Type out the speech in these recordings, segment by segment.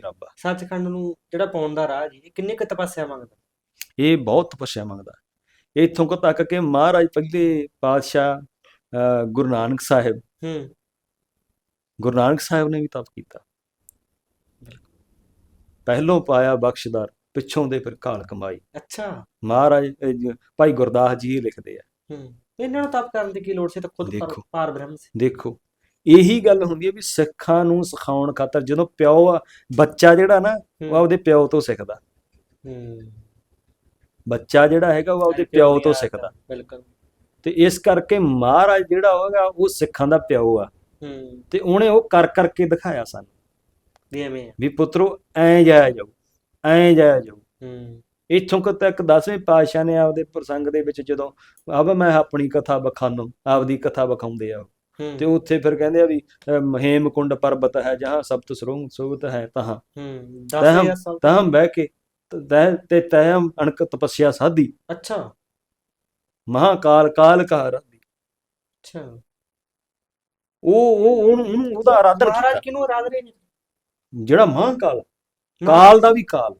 ਰੱਬ ਆ? ਸੱਚਖੰਡ ਨੂੰ ਜਿਹੜਾ ਪਾਉਣ ਦਾ ਰਾਹ ਜੀ ਇਹ ਕਿੰਨੇ ਕੁ ਤਪੱਸਿਆ ਮੰਗਦਾ? ਇਹ ਬਹੁਤ ਤਪੱਸਿਆ ਮੰਗਦਾ। ਇੱਥੋਂ ਕੋ ਤੱਕ ਕਿ ਮਹਾਰਾਜ ਪਹਿਲੇ ਪਾਤਸ਼ਾਹ ਗੁਰੂ ਨਾਨਕ ਸਾਹਿਬ ਹੂੰ। ਗੁਰੂ ਨਾਨਕ ਸਾਹਿਬ ਨੇ ਵੀ ਤਪ ਕੀਤਾ। ਪਹਿਲੋਂ ਪਾਇਆ ਬਖਸ਼ਦਾਰ ਪਿੱਛੋਂ ਦੇ ਫਿਰ ਘਾਲ ਕਮਾਈ। ਅੱਛਾ। ਮਹਾਰਾਜ ਭਾਈ ਗੁਰਦਾਸ ਜੀ ਲਿਖਦੇ ਆ। ਹੂੰ। ਇਹਨਾਂ ਨੂੰ ਤਪ ਕਰਨ ਦੀ ਕੀ ਲੋੜ ਸੀ? ਤਾਂ ਖੁਦ। ਪਾਰ ਬ੍ਰਹਮ ਸੀ। ਦੇਖੋ ਇਹੀ ਗੱਲ ਹੁੰਦੀ ਹੈ ਵੀ ਸਿੱਖਾਂ ਨੂੰ ਸਿਖਾਉਣ ਖਾਤਰ ਜਦੋਂ ਪਿਓ ਆ ਬੱਚਾ ਜਿਹੜਾ ਨਾ ਉਹ ਆਪਦੇ ਪਿਓ ਤੋਂ ਸਿੱਖਦਾ। ਬੱਚਾ ਜਿਹੜਾ ਹੈਗਾ ਉਹ ਆਪਦੇ ਪਿਓ ਤੋਂ ਸਿੱਖਦਾ। ਬਿਲਕੁਲ। ਤੇ ਇਸ ਕਰਕੇ ਮਹਾਰਾਜ ਜਿਹੜਾ ਹੋਗਾ ਉਹ ਸਿੱਖਾਂ ਦਾ ਪਿਓ ਆ। ਤੇ ਉਹਨੇ ਉਹ ਕਰ ਕਰਕੇ ਦਿਖਾਇਆ ਸਾਨੂੰ। ਵੀ ਐਵੇਂ ਵੀ ਪੁੱਤਰੋ ਐਂ ਜਾਇਆ ਜਾਊ ਐਂ ਜਾਇਆ ਹੂੰ। ਇੱਥੋਂ ਕੁ ਤੱਕ 10ਵੇਂ ਪਾਤਸ਼ਾਹ ਨੇ ਆਪਦੇ ਪ੍ਰਸੰਗ ਦੇ ਵਿੱਚ ਜਦੋਂ ਆਵਾ ਮੈਂ ਆਪਣੀ ਕਥਾ ਬਖਾਨੋ ਆਪਦੀ ਕਥਾ ਬਖਾਉਂਦੇ ਆ। ਤੇ ਉੱਥੇ ਫਿਰ ਕਹਿੰਦੇ ਆ ਵੀ ਅਹ, ਹੇਮਕੁੰਡ ਪਰਬਤ ਹੈ ਜਹਾਂ ਸਪਤ ਸਰੋਂ ਸੋਵਤ ਹੈ ਤਹਾਂ। ਹੂੰ ਤਹਿਮ- 10000 ਸਾਲ ਤਹਾਂ ਬਹਿ ਕੇ ਤ- ਤਹਿ ਤੇ ਅਣਕ ਤਪੱਸਿਆ ਸਾਧੀ। ਅੱਛਾ। ਮਹਾਕਾਲ ਕਾਲ ਕਾ ਰਾਧੀ। ਅੱਛਾ। ਉਹ ਉਹ ਉਹਨੂੰ ਉਹਦਾ ਆਰਾਧਨ ਮਹਾਰਾਜ ਆਰਾਧ ਰਹੇ ਨੇ? ਜਿਹੜਾ ਮਹਾਕਾਲ। ਕਾਲ ਦਾ ਵੀ ਕਾਲ।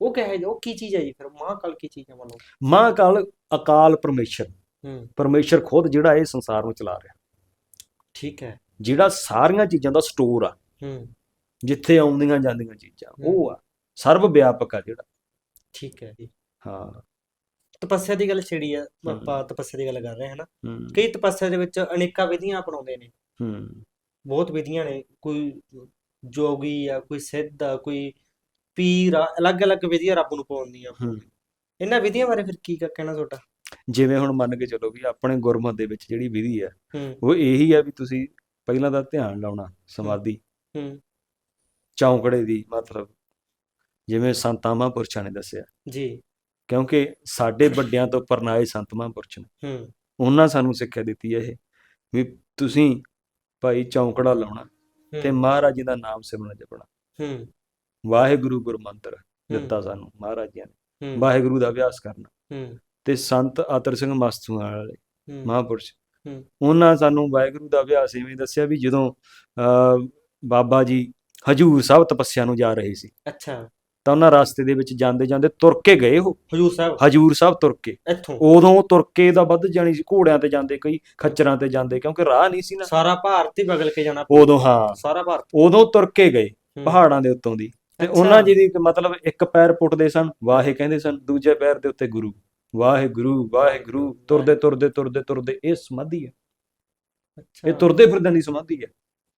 ਉਹ ਕਹੇ ਉਹ ਕੀ ਚੀਜ਼ ਹੈ ਜੀ ਫਿਰ? ਮਹਾਕਾਲ ਕੀ ਚੀਜ਼ ਹੈ ਮੰਨੋ? ਮਹਾਕਾਲ ਅਕਾਲ ਪਰਮੇਸ਼ਰ। ਪਰਮੇਸ਼ਰ ਖੁਦ ਜਿਹੜਾ ਇਹ ਸੰਸਾਰ ਨੂੰ ਚਲਾ ਰਿਹਾ। ਠੀਕ ਹੈ। ਜਿਹੜਾ ਸਾਰੀਆਂ ਚੀਜ਼ਾਂ ਦਾ ਸਟੋਰ ਆ ਹੂੰ। ਜਿੱਥੇ ਆਉਂਦੀਆਂ ਜਾਂਦੀਆਂ ਚੀਜ਼ਾਂ ਉਹ ਆ। ਸਰਵ ਵਿਆਪਕ ਆ ਜਿਹੜਾ। ਠੀਕ ਹੈ ਜੀ। ਹਾਂ। ਤਪੱਸਿਆ ਦੀ ਗੱਲ ਛੇੜੀ ਆ। ਆਪਾਂ ਤਪੱਸਿਆ ਦੀ ਗੱਲ ਕਰ ਰਹੇ ਹਾਂ ਨਾ। ਕਈ ਤਪੱਸਿਆ ਦੇ ਵਿੱਚ ਅਨੇਕਾਂ ਵਿਧੀਆਂ ਅਪਣਾਉਂਦੇ ਨੇ। ਹੂੰ। ਬਹੁਤ ਵਿਧੀਆਂ ਨੇ ਕੋਈ ਜੋਗੀ ਆ ਕੋਈ ਸਿੱਧ ਆ ਕੋਈ ਪੀਰ ਆ ਅਲੱਗ-ਅਲੱਗ ਵਿਧੀਆਂ ਰੱਬ ਨੂੰ ਪਾਉਂਦੀਆਂ। ਹੂੰ। ਇਹਨਾਂ ਵਿਧੀਆਂ ਬਾਰੇ ਫਿਰ ਕ- ਕਹਿਣਾ ਤੁਹਾਡਾ? ਜਿਵੇਂ ਹੁਣ ਮੰਨ ਕੇ ਚੱਲੋ ਵੀ ਆਪਣੇ ਗੁਰਮਤ ਦੇ ਵਿੱਚ ਜਿਹੜੀ ਵਿਧੀ ਹੈ। ਉਹ ਇਹੀ ਹੈ ਵੀ ਤੁਸੀਂ ਪਹਿਲਾਂ ਤਾਂ ਧਿਆਨ ਲਾਉਣਾ ਸਮਾਧੀ। ਹੂੰ। ਚੌਂਕੜੇ ਦੀ ਮਤਲਬ ਜਿਵੇਂ ਸੰਤਾਂ ਮਹਾਂਪੁਰਸ਼ਾਂ ਨੇ ਦੱਸਿਆ। ਜੀ। ਕਿਉਂਕਿ ਸਾਡੇ ਵੱਡਿਆਂ ਤੋਂ ਪਰਨਾਏ ਸੰਤ ਮਹਾਂਪੁਰਸ਼ ਨੇ। ਹੂੰ। ਉਹਨਾਂ ਸਾਨੂੰ ਸਿੱਖਿਆ ਦਿੱਤੀ ਹੈ ਇਹ ਵੀ ਤੁਸੀਂ ਭਾਈ ਚੌਂਕੜਾ ਲਾਉਣਾ ਤੇ ਮਹਾਰਾਜ ਜੀ ਦਾ ਨਾਮ ਸਿਮਰਨ ਜਪਣਾ। ਹੂੰ। ਵਾਹਿਗੁਰੂ ਗੁਰਮੰਤਰ ਦਿੱਤਾ ਸਾਨੂੰ ਮਹਾਰਾਜ ਜੀ ਨੇ ਵਾਹਿਗੁਰੂ ਦਾ ਅਭਿਆਸ ਕਰਨਾ। ਹੂੰ। ਤੇ ਸੰਤ ਆਤਰ ਸਿੰਘ ਮਸਤੂਆਂ ਵਾਲੇ ਮਹਾਂਪੁਰਸ਼। ਉਹਨਾਂ ਸਾਨੂੰ ਵਾਹਿਗੁਰੂ ਦਾ ਅਭਿਆਸ ਇਵੇਂ ਦੱਸਿਆ ਵੀ ਜਦੋਂ ਬਾਬਾ ਜੀ ਹਜੂਰ ਸਾਹਿਬ ਤਪੱਸਿਆ ਨੂੰ ਜਾ ਰਹੇ ਸੀ। ਅੱਛਾ। ਤਾਂ ਉਹਨਾਂ ਰਸਤੇ ਦੇ ਵਿੱਚ ਜਾਂਦੇ ਜਾਂਦੇ ਤੁਰ ਕੇ ਗਏ ਉਹ। ਹਜੂਰ ਸਾਹਿਬ? ਹਜੂਰ ਸਾਹਿਬ ਤੁਰ ਕੇ। ਇੱਥੋਂ? ਉਦੋਂ ਤੁਰ ਕੇ ਦਾ ਵੱਧ ਜਾਣੀ ਸੀ ਘੋੜਿਆਂ ਤੇ ਜਾਂਦੇ ਕਈ ਖੱਚਰਾਂ ਤੇ ਜਾਂਦੇ ਕਿਉਂਕਿ ਰਾਹ ਨਹੀਂ ਸੀ ਨਾ। ਸਾਰਾ ਭਾਰਤ ਹੀ ਬਗਲ ਕੇ ਜਾਣਾ ਉਦੋਂ ਹਾਂ। ਸਾਰਾ ਭਾਰਤ। ਉਦੋਂ ਤੁਰ ਕੇ ਗਏ। ਪਹਾੜਾਂ ਦੇ ਉੱਤੋਂ ਦੀ। ਤੇ। ਉਹਨਾਂ ਜੀ ਦੀ ਮਤਲਬ ਇੱਕ ਪੈਰ ਪੁੱਟਦੇ ਸਨ ਵਾਹੇ ਕਹਿੰਦੇ ਸਨ ਦੂਜੇ ਪੈਰ ਦੇ ਉੱਤੇ ਗੁਰੂ। ਵਾਹਿਗੁਰੂ ਵਾਹਿਗੁਰੂ ਤੁਰਦੇ ਤੁਰਦੇ ਤੁਰਦੇ ਤੁਰਦੇ ਇਹ ਸਮਾਧੀ ਹੈ। ਅੱਛਾ। ਇਹ ਤੁਰਦੇ ਫਿਰਦਿਆਂ ਦੀ ਸਮਾਧੀ ਹੈ।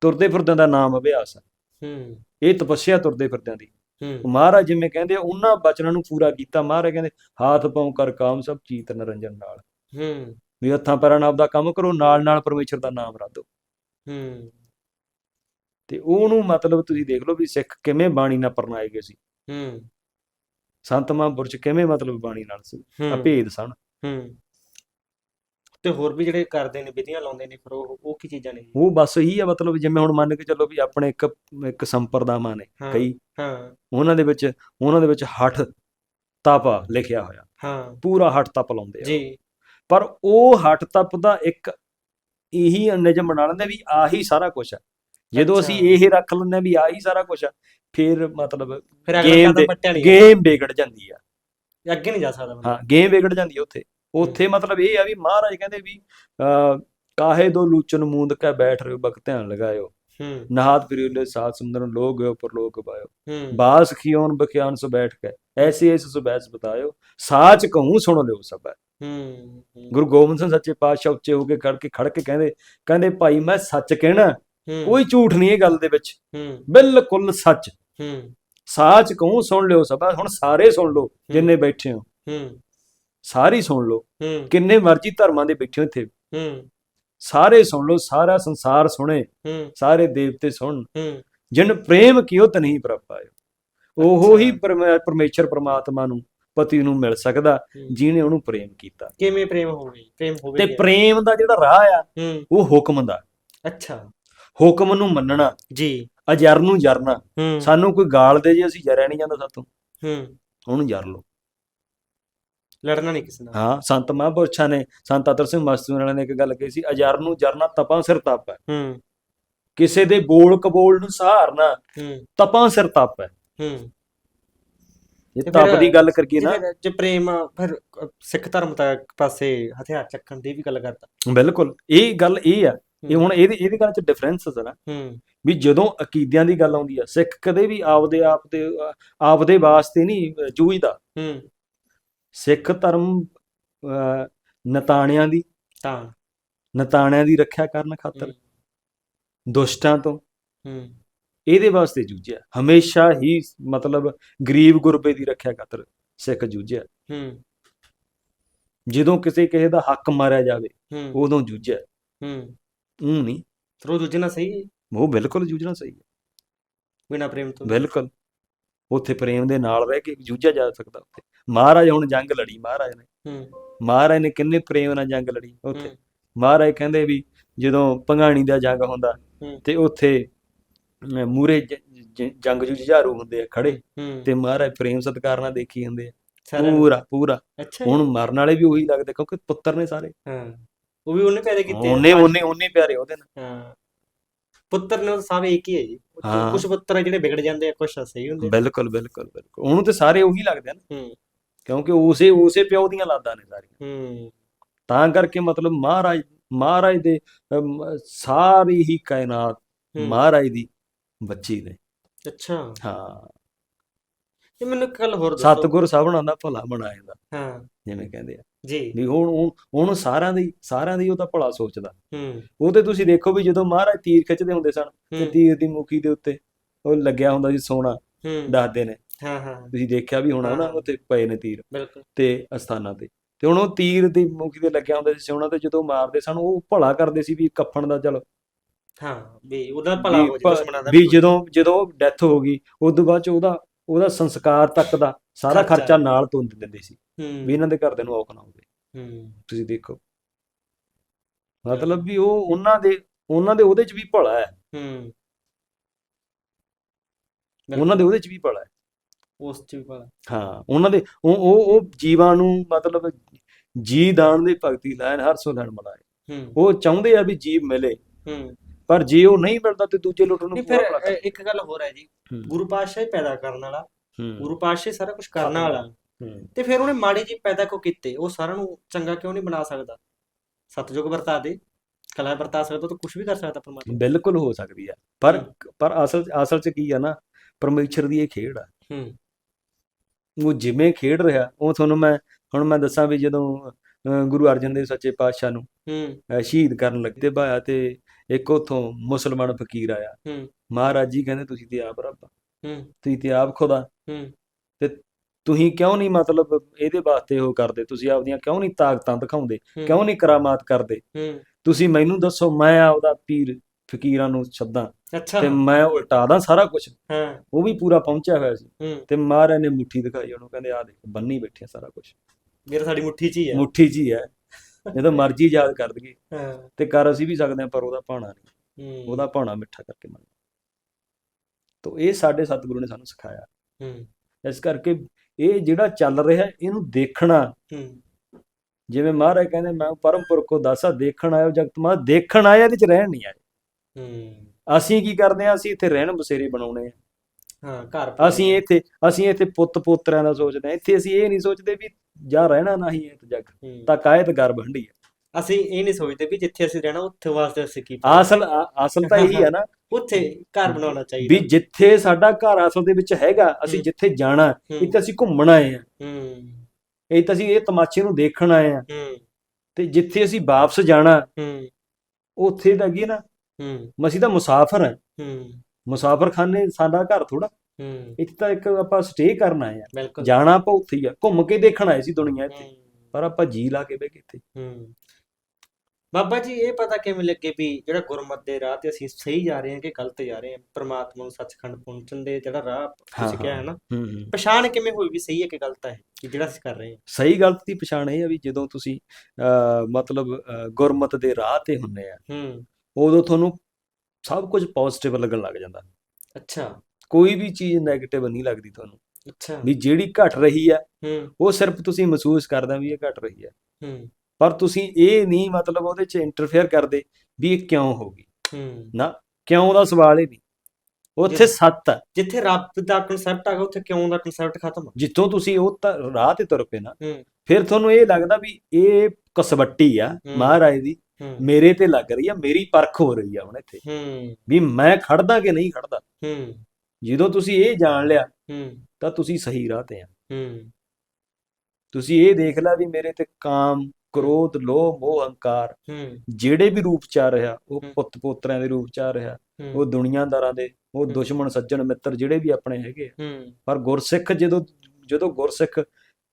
ਤੁਰਦੇ ਫਿਰਦਿਆਂ ਦਾ ਨਾਮ ਅਭਿਆਸ ਹੈ। ਹੂੰ। ਇਹ ਤਪੱਸਿਆ ਤੁਰਦੇ ਫਿਰਦਿਆਂ ਦੀ। ਹੂੰ। ਮਹਾਰਾਜ ਜਿਵੇਂ ਕਹਿੰਦੇ ਉਹਨਾਂ ਬਚਨਾਂ ਨੂੰ ਪੂਰਾ ਕੀਤਾ। ਮਹਾਰਾਜ ਕਹਿੰਦੇ ਹਾਥ ਪਾਉ ਕਰ ਕਾਮ ਸਭ ਚੀਤ ਨਰੰਜਨ ਨਾਲ। ਹੂੰ। ਵੀ ਹੱਥਾਂ ਪੈਰਾਂ ਨਾਲ ਆਪਦਾ ਕੰਮ ਕਰੋ ਨਾਲ ਨਾਲ ਪਰਮੇਸ਼ਰ ਦਾ ਨਾਮ ਰਾਧੋ ਹੂੰ। ਤੇ ਉਹਨੂੰ ਮਤਲਬ ਤੁਸੀਂ ਦੇਖ ਲਓ ਵੀ ਸਿੱਖ ਕਿਵੇਂ ਬਾਣੀ ਨਾਲ ਪਰਨਾਏ ਗਏ ਸੀ। ਹੂੰ। ਸੰਤ ਮਹਾਂਪੁਰਸ਼ ਕਿਵੇਂ ਮਤਲਬ ਬਾਣੀ ਨਾਲ ਸੀ ਹੂੰ। ਅਭੇਦ ਸਨ? ਹੂੰ। ਤੇ ਹੋਰ ਵੀ ਜਿਹੜੇ ਕਰਦੇ ਨੇ ਵਿਧੀਆਂ ਲਾਉਂਦੇ ਨੇ ਫਿਰ ਉਹ ਉਹ ਕੀ ਚੀਜ਼ਾਂ ਨੇ? ਉਹ ਬਸ ਇਹੀ ਆ ਮਤਲਬ ਜਿਵੇਂ ਹੁਣ ਮੰਨ ਕੇ ਚੱਲੋ ਵੀ ਆਪਣੇ ਇੱਕ ਇੱਕ ਸੰਪਰਦਾਵਾਂ ਨੇ ਕਈ। ਹਾਂ। ਉਹਨਾਂ ਦੇ ਵਿੱਚ ਉਹਨਾਂ ਦੇ ਵਿੱਚ ਹਠ ਤਪ ਆ ਲਿਖਿਆ ਹੋਇਆ। ਹਾਂ। ਪੂਰਾ ਹਠ ਤਪ ਲਾਉਂਦੇ ਆ। ਜੀ। ਪਰ ਉਹ ਹਠ ਤਪ ਦਾ ਇੱਕ ਇਹੀ ਨਿਯਮ ਬਣਾ ਲੈਂਦੇ ਵੀ ਆਹੀ ਸਾਰਾ ਕੁਝ ਹੈ ਜਦੋਂ ਅਸੀਂ। ਇਹ ਰੱਖ ਲੈਂਦੇ ਵੀ ਆਹੀ ਸਾਰਾ ਕੁਝ ਹੈ ਫਿਰ ਮਤਲਬ ਫਿਰ ਅਗਲਾ Game ਕਦਮ ਦੇ- ਪੱਟਿਆ ਨਹੀਂ ਗੇਮ ਵਿਗੜ ਜਾਂਦੀ ਆ। ਅੱਗੇ ਨਹੀਂ ਜਾ ਸਕਦਾ ਬੰਦਾ। ਹਾਂ ਗੇਮ ਵਿਗੜ ਜਾਂਦੀ ਆ ਉੱਥੇ। ਉੱਥੇ ਮਤਲਬ ਇਹ ਆ ਵੀ ਮਹਾਰਾਜ ਕਹਿੰਦੇ ਵੀ ਅਹ, ਕਾਹੇ ਦੋ ਲੂਚਨ ਮੂੰਦ ਕੈ ਬੈਠ ਰਹੇ ਬਕ ਧਿਆਨ ਲਗਾਇਓ। ਹੂੰ। ਨਹਾਤ ਫਿਰਿਲੇ ਸਾਤ ਸਮੁੰਦਰਨ ਲੋਗ ਗਏ ਉੱਪਰ ਲੋਕ ਪਾਇਓ। ਹੂੰ। ਬਾਸ ਖਿयोन ਬਖਿਆਨ ਸੋ ਬੈਠ ਕੇ। ਐਸੀ ਐਸੀ ਸੋ ਬੈਸ ਬਤਾਇਓ। ਸਾਚ ਕਹੂੰ ਸੁਣ ਲਿਓ ਸਭ ਹੂੰ ਗੁਰੂ ਗੋਬਿੰਦ ਸਿੰਘ ਸੱਚੇ ਪਾਤਸ਼ਾਹ ਉੱਚੇ ਹੋ ਕੇ ਖੜ ਕੇ ਖੜ ਕੇ ਕਹਿੰਦੇ ਕਹਿੰਦੇ ਭਾਈ ਮੈਂ ਸੱਚ ਕਹਿਣਾ। ਕੋਈ ਝੂਠ ਨਹੀਂ ਇਹ ਗੱਲ ਦੇ ਵਿੱਚ। ਹੂੰ। ਬਿਲਕੁਲ ਸੱਚ। ਹੂੰ। ਸਾਚ ਕਹੂੰ ਸੁਣ ਲਿਓ ਸਭ ਹੁਣ ਸਾਰੇ ਸੁਣ ਲਓ ਜਿੰਨੇ ਬੈਠੇ ਹੋ। ਹੂੰ। ਸਾਰੀ ਸੁਣ ਲਓ ਕਿੰਨੇ ਮਰਜ਼ੀ ਧਰਮਾਂ ਦੇ ਬੈਠੇ ਹੋ ਇੱਥੇ। ਹੂੰ। ਸਾਰੇ ਸੁਣ ਲਓ ਸਾਰਾ ਸੰਸਾਰ ਸੁਣੇ ਹੂੰ। ਸਾਰੇ ਦੇਵਤੇ ਸੁਣ। ਹੂੰ। ਜਿਨ ਪ੍ਰੇਮ ਕੀਓ ਤਨਹੀ ਪ੍ਰਭ ਪਾਇਓ ਉਹ ਹੀ ਪਰਮੇਸ਼ਰ ਪ੍ਰਮਾਤਮਾ ਨੂੰ ਪਤੀ ਨੂੰ ਮਿਲ ਸਕਦਾ। ਜਿਹਨੇ ਉਹਨੂੰ ਪ੍ਰੇਮ ਕੀਤਾ। ਕਿਵੇਂ ਪ੍ਰੇਮ ਹੋਵੇ? ਪ੍ਰੇਮ ਹੋਵੇ ਤੇ? ਪ੍ਰੇਮ ਦਾ ਜਿਹੜਾ ਰਾਹ ਆ ਉਹ ਹੁਕਮ ਦਾ। ਅੱਛਾ। ਹੁਕਮ ਨੂੰ ਮੰਨਣਾ। ਜੀ। ਅਜਰ ਨੂੰ ਜਰਨਾ। ਹੂੰ। ਸਾਨੂੰ ਕੋਈ ਗਾਲ ਦੇ ਜੇ ਅਸੀਂ ਜਰਿਆ ਨਹੀਂ ਜਾਂਦਾ ਸਾਤੋਂ। ਹੂੰ। ਉਹਨੂੰ ਜਰ ਲਓ। ਲੜਨਾ ਨਹੀਂ ਕਿਸੇ ਨਾਲ। ਹਾਂ ਸੰਤ ਮਹਾਂਪੁਰਸ਼ਾਂ ਨੇ ਸੰਤ ਅਤਰ ਸਿੰਘ ਮਸਤੂਨ ਵਾਲਿਆਂ ਨੇ ਇੱਕ ਗੱਲ ਕਹੀ ਸੀ ਅਜਰ ਨੂੰ ਜਰਨਾ ਤਪਾਂ ਸਿਰ ਤਪ ਹੈ। ਹੂੰ। ਕਿਸੇ ਦੇ ਬੋਲ ਕਬੋਲ ਨੂੰ ਸਹਾਰਨਾ ਹੂੰ। ਤਪਾਂ ਸਿਰ ਤਪ ਹੈ। ਹੂੰ। ਜੇ ਤਪ ਦੀ ਗੱਲ ਕਰੀਏ ਨਾ ਜੇ ਜੇ ਪ੍ਰੇਮ ਆ, ਫਿਰ ਅ, ਸਿੱਖ ਧਰਮ ਤਾਂ ਇੱਕ ਪਾਸੇ ਹਥਿਆਰ ਚੱਕਣ ਦੀ ਵੀ ਗੱਲ ਕਰਦਾ। ਬਿਲਕੁਲ। ਇਹ ਗੱਲ ਇਹ ਆ ਇਹ ਹੁਣ ਇਹਦੀ ਇਹਦੀ ਗੱਲ ਚ ਡਿਫਰੈਂਸ ਹੈ ਨਾ ਹੂੰ। ਵੀ ਜਦੋਂ ਅਕੀਦਿਆਂ ਦੀ ਗੱਲ ਆਉਂਦੀ ਆ ਸਿੱਖ ਕਦੇ ਵੀ ਆਪਦੇ ਆਪ ਦੇ ਆਪਦੇ ਵਾਸਤੇ ਨਹੀਂ ਜੂਝਦਾ। ਹੂੰ। ਸਿੱਖ ਧਰਮ ਨਤਾਣਿਆਂ ਦੀ ਤਾਂ। ਨਤਾਣਿਆਂ ਦੀ ਰੱਖਿਆ ਕਰਨ ਖਾਤਰ ਦੁਸ਼ਟਾਂ ਤੋਂ ਹੂੰ। ਇਹਦੇ ਵਾਸਤੇ ਜੂਝਿਆ। ਹਮੇਸ਼ਾ ਹੀ ਮਤਲਬ ਗਰੀਬ ਗੁਰਬੇ ਦੀ ਰੱਖਿਆ ਖਾਤਰ ਸਿੱਖ ਜੂਝਿਆ। ਹੂੰ। ਜਦੋਂ ਕਿਸੇ ਕਿਸੇ ਦਾ ਹੱਕ ਮਾਰਿਆ ਜਾਵੇ ਉਦੋਂ ਜੂਝਿਆ। ਉਹ ਨਹੀਂ ਦੂਜੇ ਨਾਲ ਸਹੀ ਹੈ? ਉਹ ਬਿਲਕੁਲ ਜੂਝਣਾ ਸਹੀ ਹੈ। ਬਿਨਾ ਪ੍ਰੇਮ ਤੋਂ? ਬਿਲਕੁਲ। ਉੱਥੇ ਪ੍ਰੇਮ ਦੇ ਨਾਲ ਰਹਿ ਕੇ ਜੂਝਿਆ ਜਾ ਸਕਦਾ ਉੱਥੇ। ਮਹਾਰਾਜ ਹੁਣ ਜੰਗ ਲੜੀ ਮਹਾਰਾਜ ਨੇ। ਹੂੰ। ਮਹਾਰਾਜ ਨੇ ਕਿੰਨੇ ਪ੍ਰੇਮ ਨਾਲ ਜੰਗ ਲੜੀ ਉੱਥੇ। ਹੂੰ। ਮਹਾਰਾਜ ਕਹਿੰਦੇ ਵੀ ਜਦੋਂ ਪੰਗਾਣੀ ਦਾ ਜੰਗ ਹੁੰਦਾ ਹੂੰ। ਤੇ ਉੱਥੇ ਮੂਰੇ ਜੰਗ ਜੁਝਾਰੂ ਹੁੰਦੇ ਆ ਖੜੇ ਹੂੰ। ਤੇ ਮਹਾਰਾਜ ਪ੍ਰੇਮ ਸਤਿਕਾਰ ਨਾਲ ਦੇਖੀ ਜਾਂਦੇ ਆ। ਸਾਰਿਆਂ ਨੂੰ- ਪੂਰਾ ਪੂਰਾ। ਅੱਛਾ। ਹੁਣ ਮਰਨ ਵਾਲੇ ਵੀ ਉਹੀ ਲੱਗਦੇ ਕਿਉਂਕਿ ਪੁੱਤਰ ਨੇ ਸਾਰੇ। ਹਾਂ। ਉਹ ਵੀ ਉਹਨੇ ਪੈਦਾ ਕੀਤੇ ਆ। ਉਹਨੇ ਉਹਨੇ ਉਹਨੇ ਪਿਆਰੇ ਉਹਦੇ ਨਾਲ। ਹਾਂ। ਪੁੱਤਰ ਨੇ ਉਹ ਸਭ ਇੱਕ ਹੀ ਹੈ ਜੀ। ਹਾਂ। ਕੁਝ ਪੁੱਤਰ ਆ ਜਿਹੜੇ ਵਿਗੜ ਜਾਂਦੇ ਆ ਕੁਝ ਸਹੀ ਹੁੰਦੇ ਆ। ਬਿਲਕੁਲ ਬਿਲਕੁਲ ਬਿਲਕੁਲ। ਉਹਨੂੰ ਤੇ ਸਾਰੇ ਉਹੀ ਲੱਗਦੇ ਆ ਨਾ। ਹੂੰ। ਕਿਉਂਕਿ ਉਸੇ ਉਸੇ ਪਿਓ ਦੀਆਂ ਲਾਦਾਂ ਨੇ ਸਾਰੀਆਂ। ਹੂੰ। ਤਾਂ ਕਰਕੇ ਮਤਲਬ ਮਹਾਰਾਜ ਮਹਾਰਾਜ ਦੇ ਅਮ, ਸਾਰੀ ਹੀ ਕਾਇਨਾਤ ਹੂੰ। ਮਹਾਰਾਜ ਦੀ ਬੱਚੀ ਨੇ। ਅੱਛਾ। ਹਾਂ। ਇਹ ਮੈਨੂੰ ਇੱਕ ਗੱਲ ਹੋਰ ਦੱਸੋ। ਸਤਿਗੁਰ ਸਭਨਾਂ ਦਾ ਭਲਾ ਬਣਾਏਗਾ ਹਾਂ। ਜਿਵੇਂ ਕਹਿੰਦੇ ਆ। ਜੀ। ਵੀ ਹੁਣ ਹੁਣ ਸਾਰਿਆਂ ਦੀ ਸਾਰਿਆਂ ਦੀ ਉਹ ਤਾਂ ਭਲਾ ਸੋਚਦਾ। ਹੂੰ। ਉਹ ਤੇ ਤੁਸੀਂ ਦੇਖੋ ਵੀ ਜਦੋਂ ਮਹਾਰਾਜ ਤੀਰ ਖਿੱਚਦੇ ਹੁੰਦੇ ਸਨ ਤੇ ਤੀਰ ਦੀ ਮੁਖੀ ਦੇ ਉੱਤੇ ਉਹ ਲੱਗਿਆ ਹੁੰਦਾ ਸੀ ਸੋਨਾ ਹੂੰ। ਦੱਸਦੇ ਨੇ। ਹਾਂ ਹਾਂ। ਤੁਸੀਂ ਦੇਖਿਆ ਵੀ ਹੋਣਾ ਨਾ। ਉੱਥੇ ਪਏ ਨੇ ਤੀਰ। ਬਿਲਕੁਲ। ਤੇ ਅਸਥਾਨਾਂ ਤੇ। ਤੇ ਹੁਣ ਉਹ ਤੀਰ ਦੀ ਮੁਖੀ ਤੇ ਲੱਗਿਆ ਹੁੰਦਾ ਸੀ ਸੋਨਾ ਤੇ ਜਦੋਂ ਮਾਰਦੇ ਸਨ ਉਹ ਭਲਾ ਕਰਦੇ ਸੀ ਵੀ ਕਫਨ ਦਾ ਚਲ। ਹਾਂ ਵੀ ਉਹਦਾ ਭਲਾ ਹੋ ਜੇ ਦੁਸ਼ਮਣਾਂ ਦਾ ਵੀ ਜਦੋਂ ਜਦੋਂ ਡੈਥ ਹੋ ਗਈ ਉਸ ਤੋਂ ਬਾਅਦ ਚ ਉਹਦਾ ਉਹਦਾ ਸੰਸਕਾਰ ਤੱਕ ਦਾ ਸਾਰਾ ਖਰਚਾ। ਨਾਲ ਤੋਂ ਦਿੰਦੇ ਸੀ। ਵੀ ਇਹਨਾਂ ਦੇ ਘਰਦਿਆਂ ਨੂੰ ਔਖ ਨਾ ਹੋਵੇ। ਤੁਸੀਂ ਦੇਖੋ। ਮਤਲਬ ਵੀ ਉਹ ਉਹਨਾਂ ਦੇ ਉਹਨਾਂ ਦੇ ਉਹਦੇ ਚ ਵੀ ਭਲਾ ਹੈ। ਹੂੰ। ਉਹਨਾਂ ਦੇ ਉਹਦੇ ਚ ਵੀ ਭਲਾ ਹੈ। ਉਸ ਚ ਵੀ ਭਲਾ ਹਾਂ। ਉਹਨਾਂ ਦੇ ਉਹ ਉਹ ਜੀਵਾਂ ਨੂੰ ਮਤਲਬ ਜੀ ਦਾਨ ਦੇ ਭਗਤੀ ਲੈਣ ਹਰ ਸੋ ਲੈਣ ਮਲਾਏ ਹੂੰ। ਉਹ ਚਾਹੁੰਦੇ ਆ ਵੀ ਜੀਵ ਮਿਲੇ। ਹੂੰ। ਪਰ ਜੇ ਉਹ ਨਹੀਂ ਮਿਲਦਾ ਤੇ ਦੂਜੇ ਲੁੱਟ ਨੂੰ ਨਹੀਂ ਪੂਰਾ ਫਿਰ ਇੱਕ ਗੱਲ ਹੋਰ ਹੈ ਜੀ। ਗੁਰੂ ਪਾਤਸ਼ਾਹ ਹੀ ਪੈਦਾ ਕਰਨ ਵਾਲਾ। ਗੁਰੂ ਪਾਤਸ਼ਾਹ ਹੀ ਸਾਰਾ ਕੁਝ ਕਰਨ ਵਾਲਾ। ਤੇ ਫਿਰ ਉਹਨੇ ਮਾੜੇ ਜੀ ਪੈਦਾ ਕਿਉਂ ਕੀਤੇ? ਉਹ ਸਾਰਿਆਂ ਨੂੰ ਚੰਗਾ ਕਿਉਂ ਨਹੀਂ ਬਣਾ ਸਕਦਾ? ਸਤਜੁਗ ਵਰਤਾ ਦੇ ਕਲਾ ਵਰਤਾ ਸਕਦਾ ਤਾਂ ਕੁਝ ਵੀ ਕਰ ਸਕਦਾ ਪਰਮਾਤਮਾ। ਬਿਲਕੁਲ ਹੋ ਸਕਦੀ ਆ। ਪਰ। ਪਰ ਅਸਲ ਅਸਲ ਚ ਕੀ ਆ ਨਾ ਪਰਮੇਸ਼ਰ ਦੀ ਇਹ ਖੇਡ ਆ। ਹੂੰ। ਉਹ ਜਿਵੇਂ ਖੇਡ ਰਿਹਾ ਉਹ ਤੁਹਾਨੂੰ ਮੈਂ ਹੁਣ ਮੈਂ ਦੱਸਾਂ ਵੀ ਜਦੋਂ ਗੁਰੂ ਅਰਜਨ ਦੇਵ ਸੱਚੇ ਪਾਤਸ਼ਾਹ ਨੂੰ ਹੂੰ। ਸ਼ਹੀਦ ਕਰਨ ਲੱਗੇ ਤੇ ਬਾਇਆ ਤੇ ਇੱਕ ਉਥੋਂ ਮੁਸਲਮਾਨ ਫਕੀਰ ਆਇਆ। ਹੂੰ। ਮਹਾਰਾਜ ਜੀ ਕਹਿੰਦੇ ਤੁਸੀਂ ਤੇ ਆਪ ਰੱਬ ਹੂੰ। ਤੁਸੀਂ ਤੇ ਆਪ ਖੁਦਾ ਹੂੰ। ਤੁਸੀਂ ਕਿਉਂ ਨਹੀਂ ਮਤਲਬ ਇਹਦੇ ਵਾਸਤੇ ਉਹ ਕਰਦੇ? ਤੁਸੀਂ ਆਪਦੀਆਂ ਕਿਉਂ ਨਹੀਂ ਤਾਕਤਾਂ ਦਿਖਾਉਂਦੇ? ਕਿਉਂ ਨਹੀਂ ਕਰਾਮਾਤ ਕਰਦੇ? ਹੂੰ। ਤੁਸੀਂ ਮੈਨੂੰ ਦੱਸੋ ਮੈਂ ਆਪਦਾ ਪੀਰ ਫਕੀਰਾਂ ਨੂੰ ਅੱਛਾ। ਤੇ ਮੈਂ ਉਲਟਾ ਦਾਂ ਸਾਰਾ ਕੁਝ ਹਾਂ। ਉਹ ਵੀ ਪੂਰਾ ਪਹੁੰਚਿਆ ਹੋਇਆ ਸੀ। ਤੇ ਮਹਾਰਾਜ ਨੇ ਮੁੱਠੀ ਦਿਖਾਈ। ਉਹਨੂੰ ਕਹਿੰਦੇ ਆ ਦੇਖ ਬੰਨੀ ਬੈਠੇ ਸਾਰਾ ਕੁਝ ਮੇਰਾ ਸਾਡੀ ਮੁੱਠੀ 'ਚ ਹੀ ਹੈ ਮੁੱਠੀ 'ਚ ਹੀ ਹੈ ਜਦੋਂ ਮਰਜ਼ੀ ਯਾਦ ਕਰ ਦਈਏ। ਹਾਂ। ਤੇ ਕਰ ਅਸੀਂ ਵੀ ਸਕਦੇ ਹਾਂ ਪਰ ਉਹਦਾ ਭਾਣਾ ਨਹੀਂ। ਹੂੰ। ਉਹਦਾ ਭਾਣਾ ਮਿੱਠਾ ਕਰਕੇ ਮੰਨ ਤੋ ਇਹ ਸਾਡੇ ਸਤਿਗੁਰੂ ਨੇ ਸਾਨੂੰ ਸਿਖਾਇਆ। ਹੂੰ। ਇਸ ਕਰਕੇ ਇਹ ਜਿਹੜਾ ਚੱਲ ਰਿਹਾ ਇਹਨੂੰ ਦੇਖਣਾ। ਹੂੰ। ਜਿਵੇਂ ਮਹਾਰਾਜ ਕਹਿੰਦੇ ਮੈਂ ਪਰਮ ਪੁਰਖ ਕੋ ਦਾਸਾ ਦੇਖਣ ਆਇਓ ਜਗਤ ਮਾ ਦੇਖਣ ਆਇਆ ਇਹਦੇ ਚ ਰਹਿਣ ਨਹੀਂ ਆਏ। ਹੂੰ। ਅਸੀਂ ਕੀ ਕਰਦੇ ਆ ਅਸੀਂ ਇੱਥੇ ਰਹਿਣ ਬਸੇਰੇ ਬਣਾਉਣੇ ਆ। ਹਾਂ ਘਰ ਅਸੀਂ ਇੱਥੇ ਅਸੀਂ ਇੱਥੇ ਪੁੱਤ ਪੋਤਰਿਆਂ ਦਾ ਸੋਚਦੇ ਆ ਇੱਥੇ ਅਸੀਂ ਇਹ ਨਹੀਂ ਸੋਚਦੇ ਵੀ ਜਾਂ ਰਹਿਣਾ ਨਹੀਂ ਹੈ ਤੇ ਜਗ ਹੂੰ। ਤਾਂ ਕਾਇਤ ਗਰਭ ਹੰਡੀ ਹੈ। ਅਸੀਂ ਇਹ ਨਹੀਂ ਸੋਚਦੇ ਵੀ ਜਿੱਥੇ ਅਸੀਂ ਰਹਿਣਾ ਉੱਥੇ ਵਾਸਤੇ ਅਸੀਂ ਕੀ ਅਸਲ ਅ- ਅਸਲ ਤਾਂ ਇਹੀ ਹੈ ਨਾ ਉੱਥੇ ਘਰ ਬਣਾਉਣਾ ਵੀ ਚਾਹੀਦਾ। ਜਿੱਥੇ ਸਾਡਾ ਘਰ ਅਸਲ ਦੇ ਵਿੱਚ ਹੈਗਾ ਅਸੀਂ ਹੂੰ। ਜਿੱਥੇ ਜਾਣਾ ਹੂੰ। ਇੱਥੇ ਅਸੀਂ ਘੁੰਮਣ ਆਏ ਆ ਹੂੰ। ਇਹ ਤਾਂ ਅਸੀਂ ਇਹ ਤਮਾਸ਼ੇ ਨੂੰ ਦੇਖਣ ਆਏ ਆ ਹੂੰ। ਤੇ ਜਿੱਥੇ ਅਸੀਂ ਵਾਪਸ ਜਾਣਾ ਹੂੰ। ਉੱਥੇ ਤਾਂ ਕੀ ਨਾ ਹੂੰ। ਅਸੀਂ ਤਾਂ ਮੁਸਾਫਰ ਹਾਂ। ਹੂੰ। ਮੁਸਾਫਰਖਾਨੇ ਸਾਡਾ ਘਰ ਥੋੜਾ ਹੂੰ। ਇੱਥੇ ਤਾਂ ਇੱਕ ਆਪਾਂ ਸਟੇ ਕਰਨ ਆ। ਬਿਲਕੁਲ। ਜਾਣਾ ਆਪਾਂ ਉੱਥੇ ਹੀ ਆ। ਘੁੰਮ ਕੇ ਦੇਖਣ ਆਏ ਸੀ ਦੁਨੀਆ ਇੱਥੇ। ਹੂੰ। ਪਰ ਆਪਾਂ ਜੀ ਲਾ ਕੇ ਬਹਿ ਗਏ ਇੱਥੇ। ਹੂੰ। ਬਾਬਾ ਜੀ ਇਹ ਪਤਾ ਕਿਵੇਂ ਲੱਗੇ ਵੀ ਜਿਹੜਾ ਗੁਰਮਤ ਦੇ ਰਾਹ ਤੇ ਅਸੀਂ ਸਹੀ ਜਾ ਰਹੇ ਹਾਂ ਕਿ ਗਲਤ ਜਾ ਰਹੇ ਹਾਂ? ਪ੍ਰਮਾਤਮਾ ਨੂੰ ਸੱਚਖੰਡ ਪਹੁੰਚਣ ਦੇ ਜਿਹੜਾ ਰਾਹ ਤੁਸੀਂ ਕਿਹਾ ਹੈ। ਨਾ ਹੂੰ ਹੂੰ। ਪਛਾਣ ਕਿਵੇਂ ਹੋਈ ਵੀ ਸਹੀ ਹੈ ਕਿ ਗਲਤ ਹੈ? ਕਿ ਜਿਹੜਾ ਅਸੀਂ ਕਰ ਰਹੇ ਹਾਂ। ਸਹੀ ਗਲਤ ਦੀ ਪਛਾਣ ਇਹ ਆ ਵੀ ਜਦੋਂ ਤੁਸੀਂ ਮਤਲਬ ਗੁਰਮਤ ਦੇ ਰਾਹ ਤੇ ਹੁੰਨੇ ਆ। ਹੂੰ। ਉਦੋਂ ਤੁਹਾਨੂੰ ਸਭ ਕੁਝ ਪੋਜ਼ਿਟਿਵ ਲੱਗਣ ਲੱਗ ਜਾਂਦਾ। ਅੱਛਾ। ਕੋਈ ਵੀ ਚੀਜ਼ 네ਗੇਟਿਵ ਨਹੀਂ ਲੱਗਦੀ ਤੁਹਾਨੂੰ। ਅੱਛਾ। ਵੀ ਜਿਹੜੀ ਘਟ ਰਹੀ ਆ ਹੂੰ। ਉਹ ਸਿਰਫ ਤੁਸੀਂ ਮਹਿਸੂਸ ਕਰਦੇ ਵੀ ਇਹ ਘਟ ਰਹੀ ਆ। ਹੂੰ। ਪਰ ਤੁਸੀਂ ਇਹ ਨਹੀਂ ਮਤਲਬ ਉਹਦੇ 'ਚ ਇੰਟਰਫੇਅਰ ਕਰਦੇ ਵੀ ਇਹ ਕਿਉਂ ਹੋ ਗਈ। ਹੂੰ। ਨਾ ਕਿਉਂ ਦਾ ਸਵਾਲ ਹੀ ਨਹੀਂ। ਉੱਥੇ। ਸੱਤ ਹੈ ਜਿੱਥੇ ਰੱਬ ਦਾ ਕਨਸੈਪਟ ਹੈਗਾ ਉੱਥੇ ਕਿਉਂ ਦਾ ਕਨਸੈਪਟ ਖਤਮ ਆ? ਜਿੱਥੋਂ ਤੁਸੀਂ ਉਹ ਤ- ਰਾਹ ਤੇ ਤੁਰ ਪਏ ਨਾ ਹੂੰ। ਫਿਰ ਤੁਹਾਨੂੰ ਇਹ ਲੱਗਦਾ ਵੀ ਇਹ ਕਸਵੱਟੀ ਆ। ਮਹਾਰਾਜ ਦੀ। ਮੇਰੇ ਤੇ ਲੱਗ ਰਹੀ ਆ ਮੇਰੀ ਪਰਖ ਹੋ ਰਹੀ ਆ ਹੁਣ ਇੱਥੇ। ਹੂੰ। ਵੀ ਮੈਂ ਖੜਦਾ ਕਿ ਨਹੀਂ ਖੜਦਾ? ਹੂੰ। ਜਦੋਂ ਤੁਸੀਂ ਇਹ ਜਾਣ ਲਿਆ ਹੂੰ ਤਾਂ ਤੁਸੀਂ ਸਹੀ ਰਾਹ ਤੇ ਆ ਹੂੰ ਤੁਸੀਂ ਇਹ ਦੇਖ ਲਿਆ ਵੀ ਮੇਰੇ ਤੇ ਕਾਮ ਕ੍ਰੋਧ ਲੋਭ ਮੋਹ ਹੰਕਾਰ ਹੂੰ ਜਿਹੜੇ ਵੀ ਰੂਪ ਚ ਆ ਰਿਹਾ ਉਹ। ਪੁੱਤ ਪੋਤਰਿਆਂ ਦੇ ਰੂਪ ਚ ਆ ਰਿਹਾ ਉਹ ਦੁਨੀਆਦਾਰਾਂ ਦੇ ਉਹ। ਦੁਸ਼ਮਣ ਸੱਜਣ ਮਿੱਤਰ ਜਿਹੜੇ ਵੀ ਆਪਣੇ ਹੈਗੇ ਆ। ਪਰ ਗੁਰਸਿੱਖ ਜਦੋਂ ਜਦੋਂ ਗੁਰਸਿੱਖ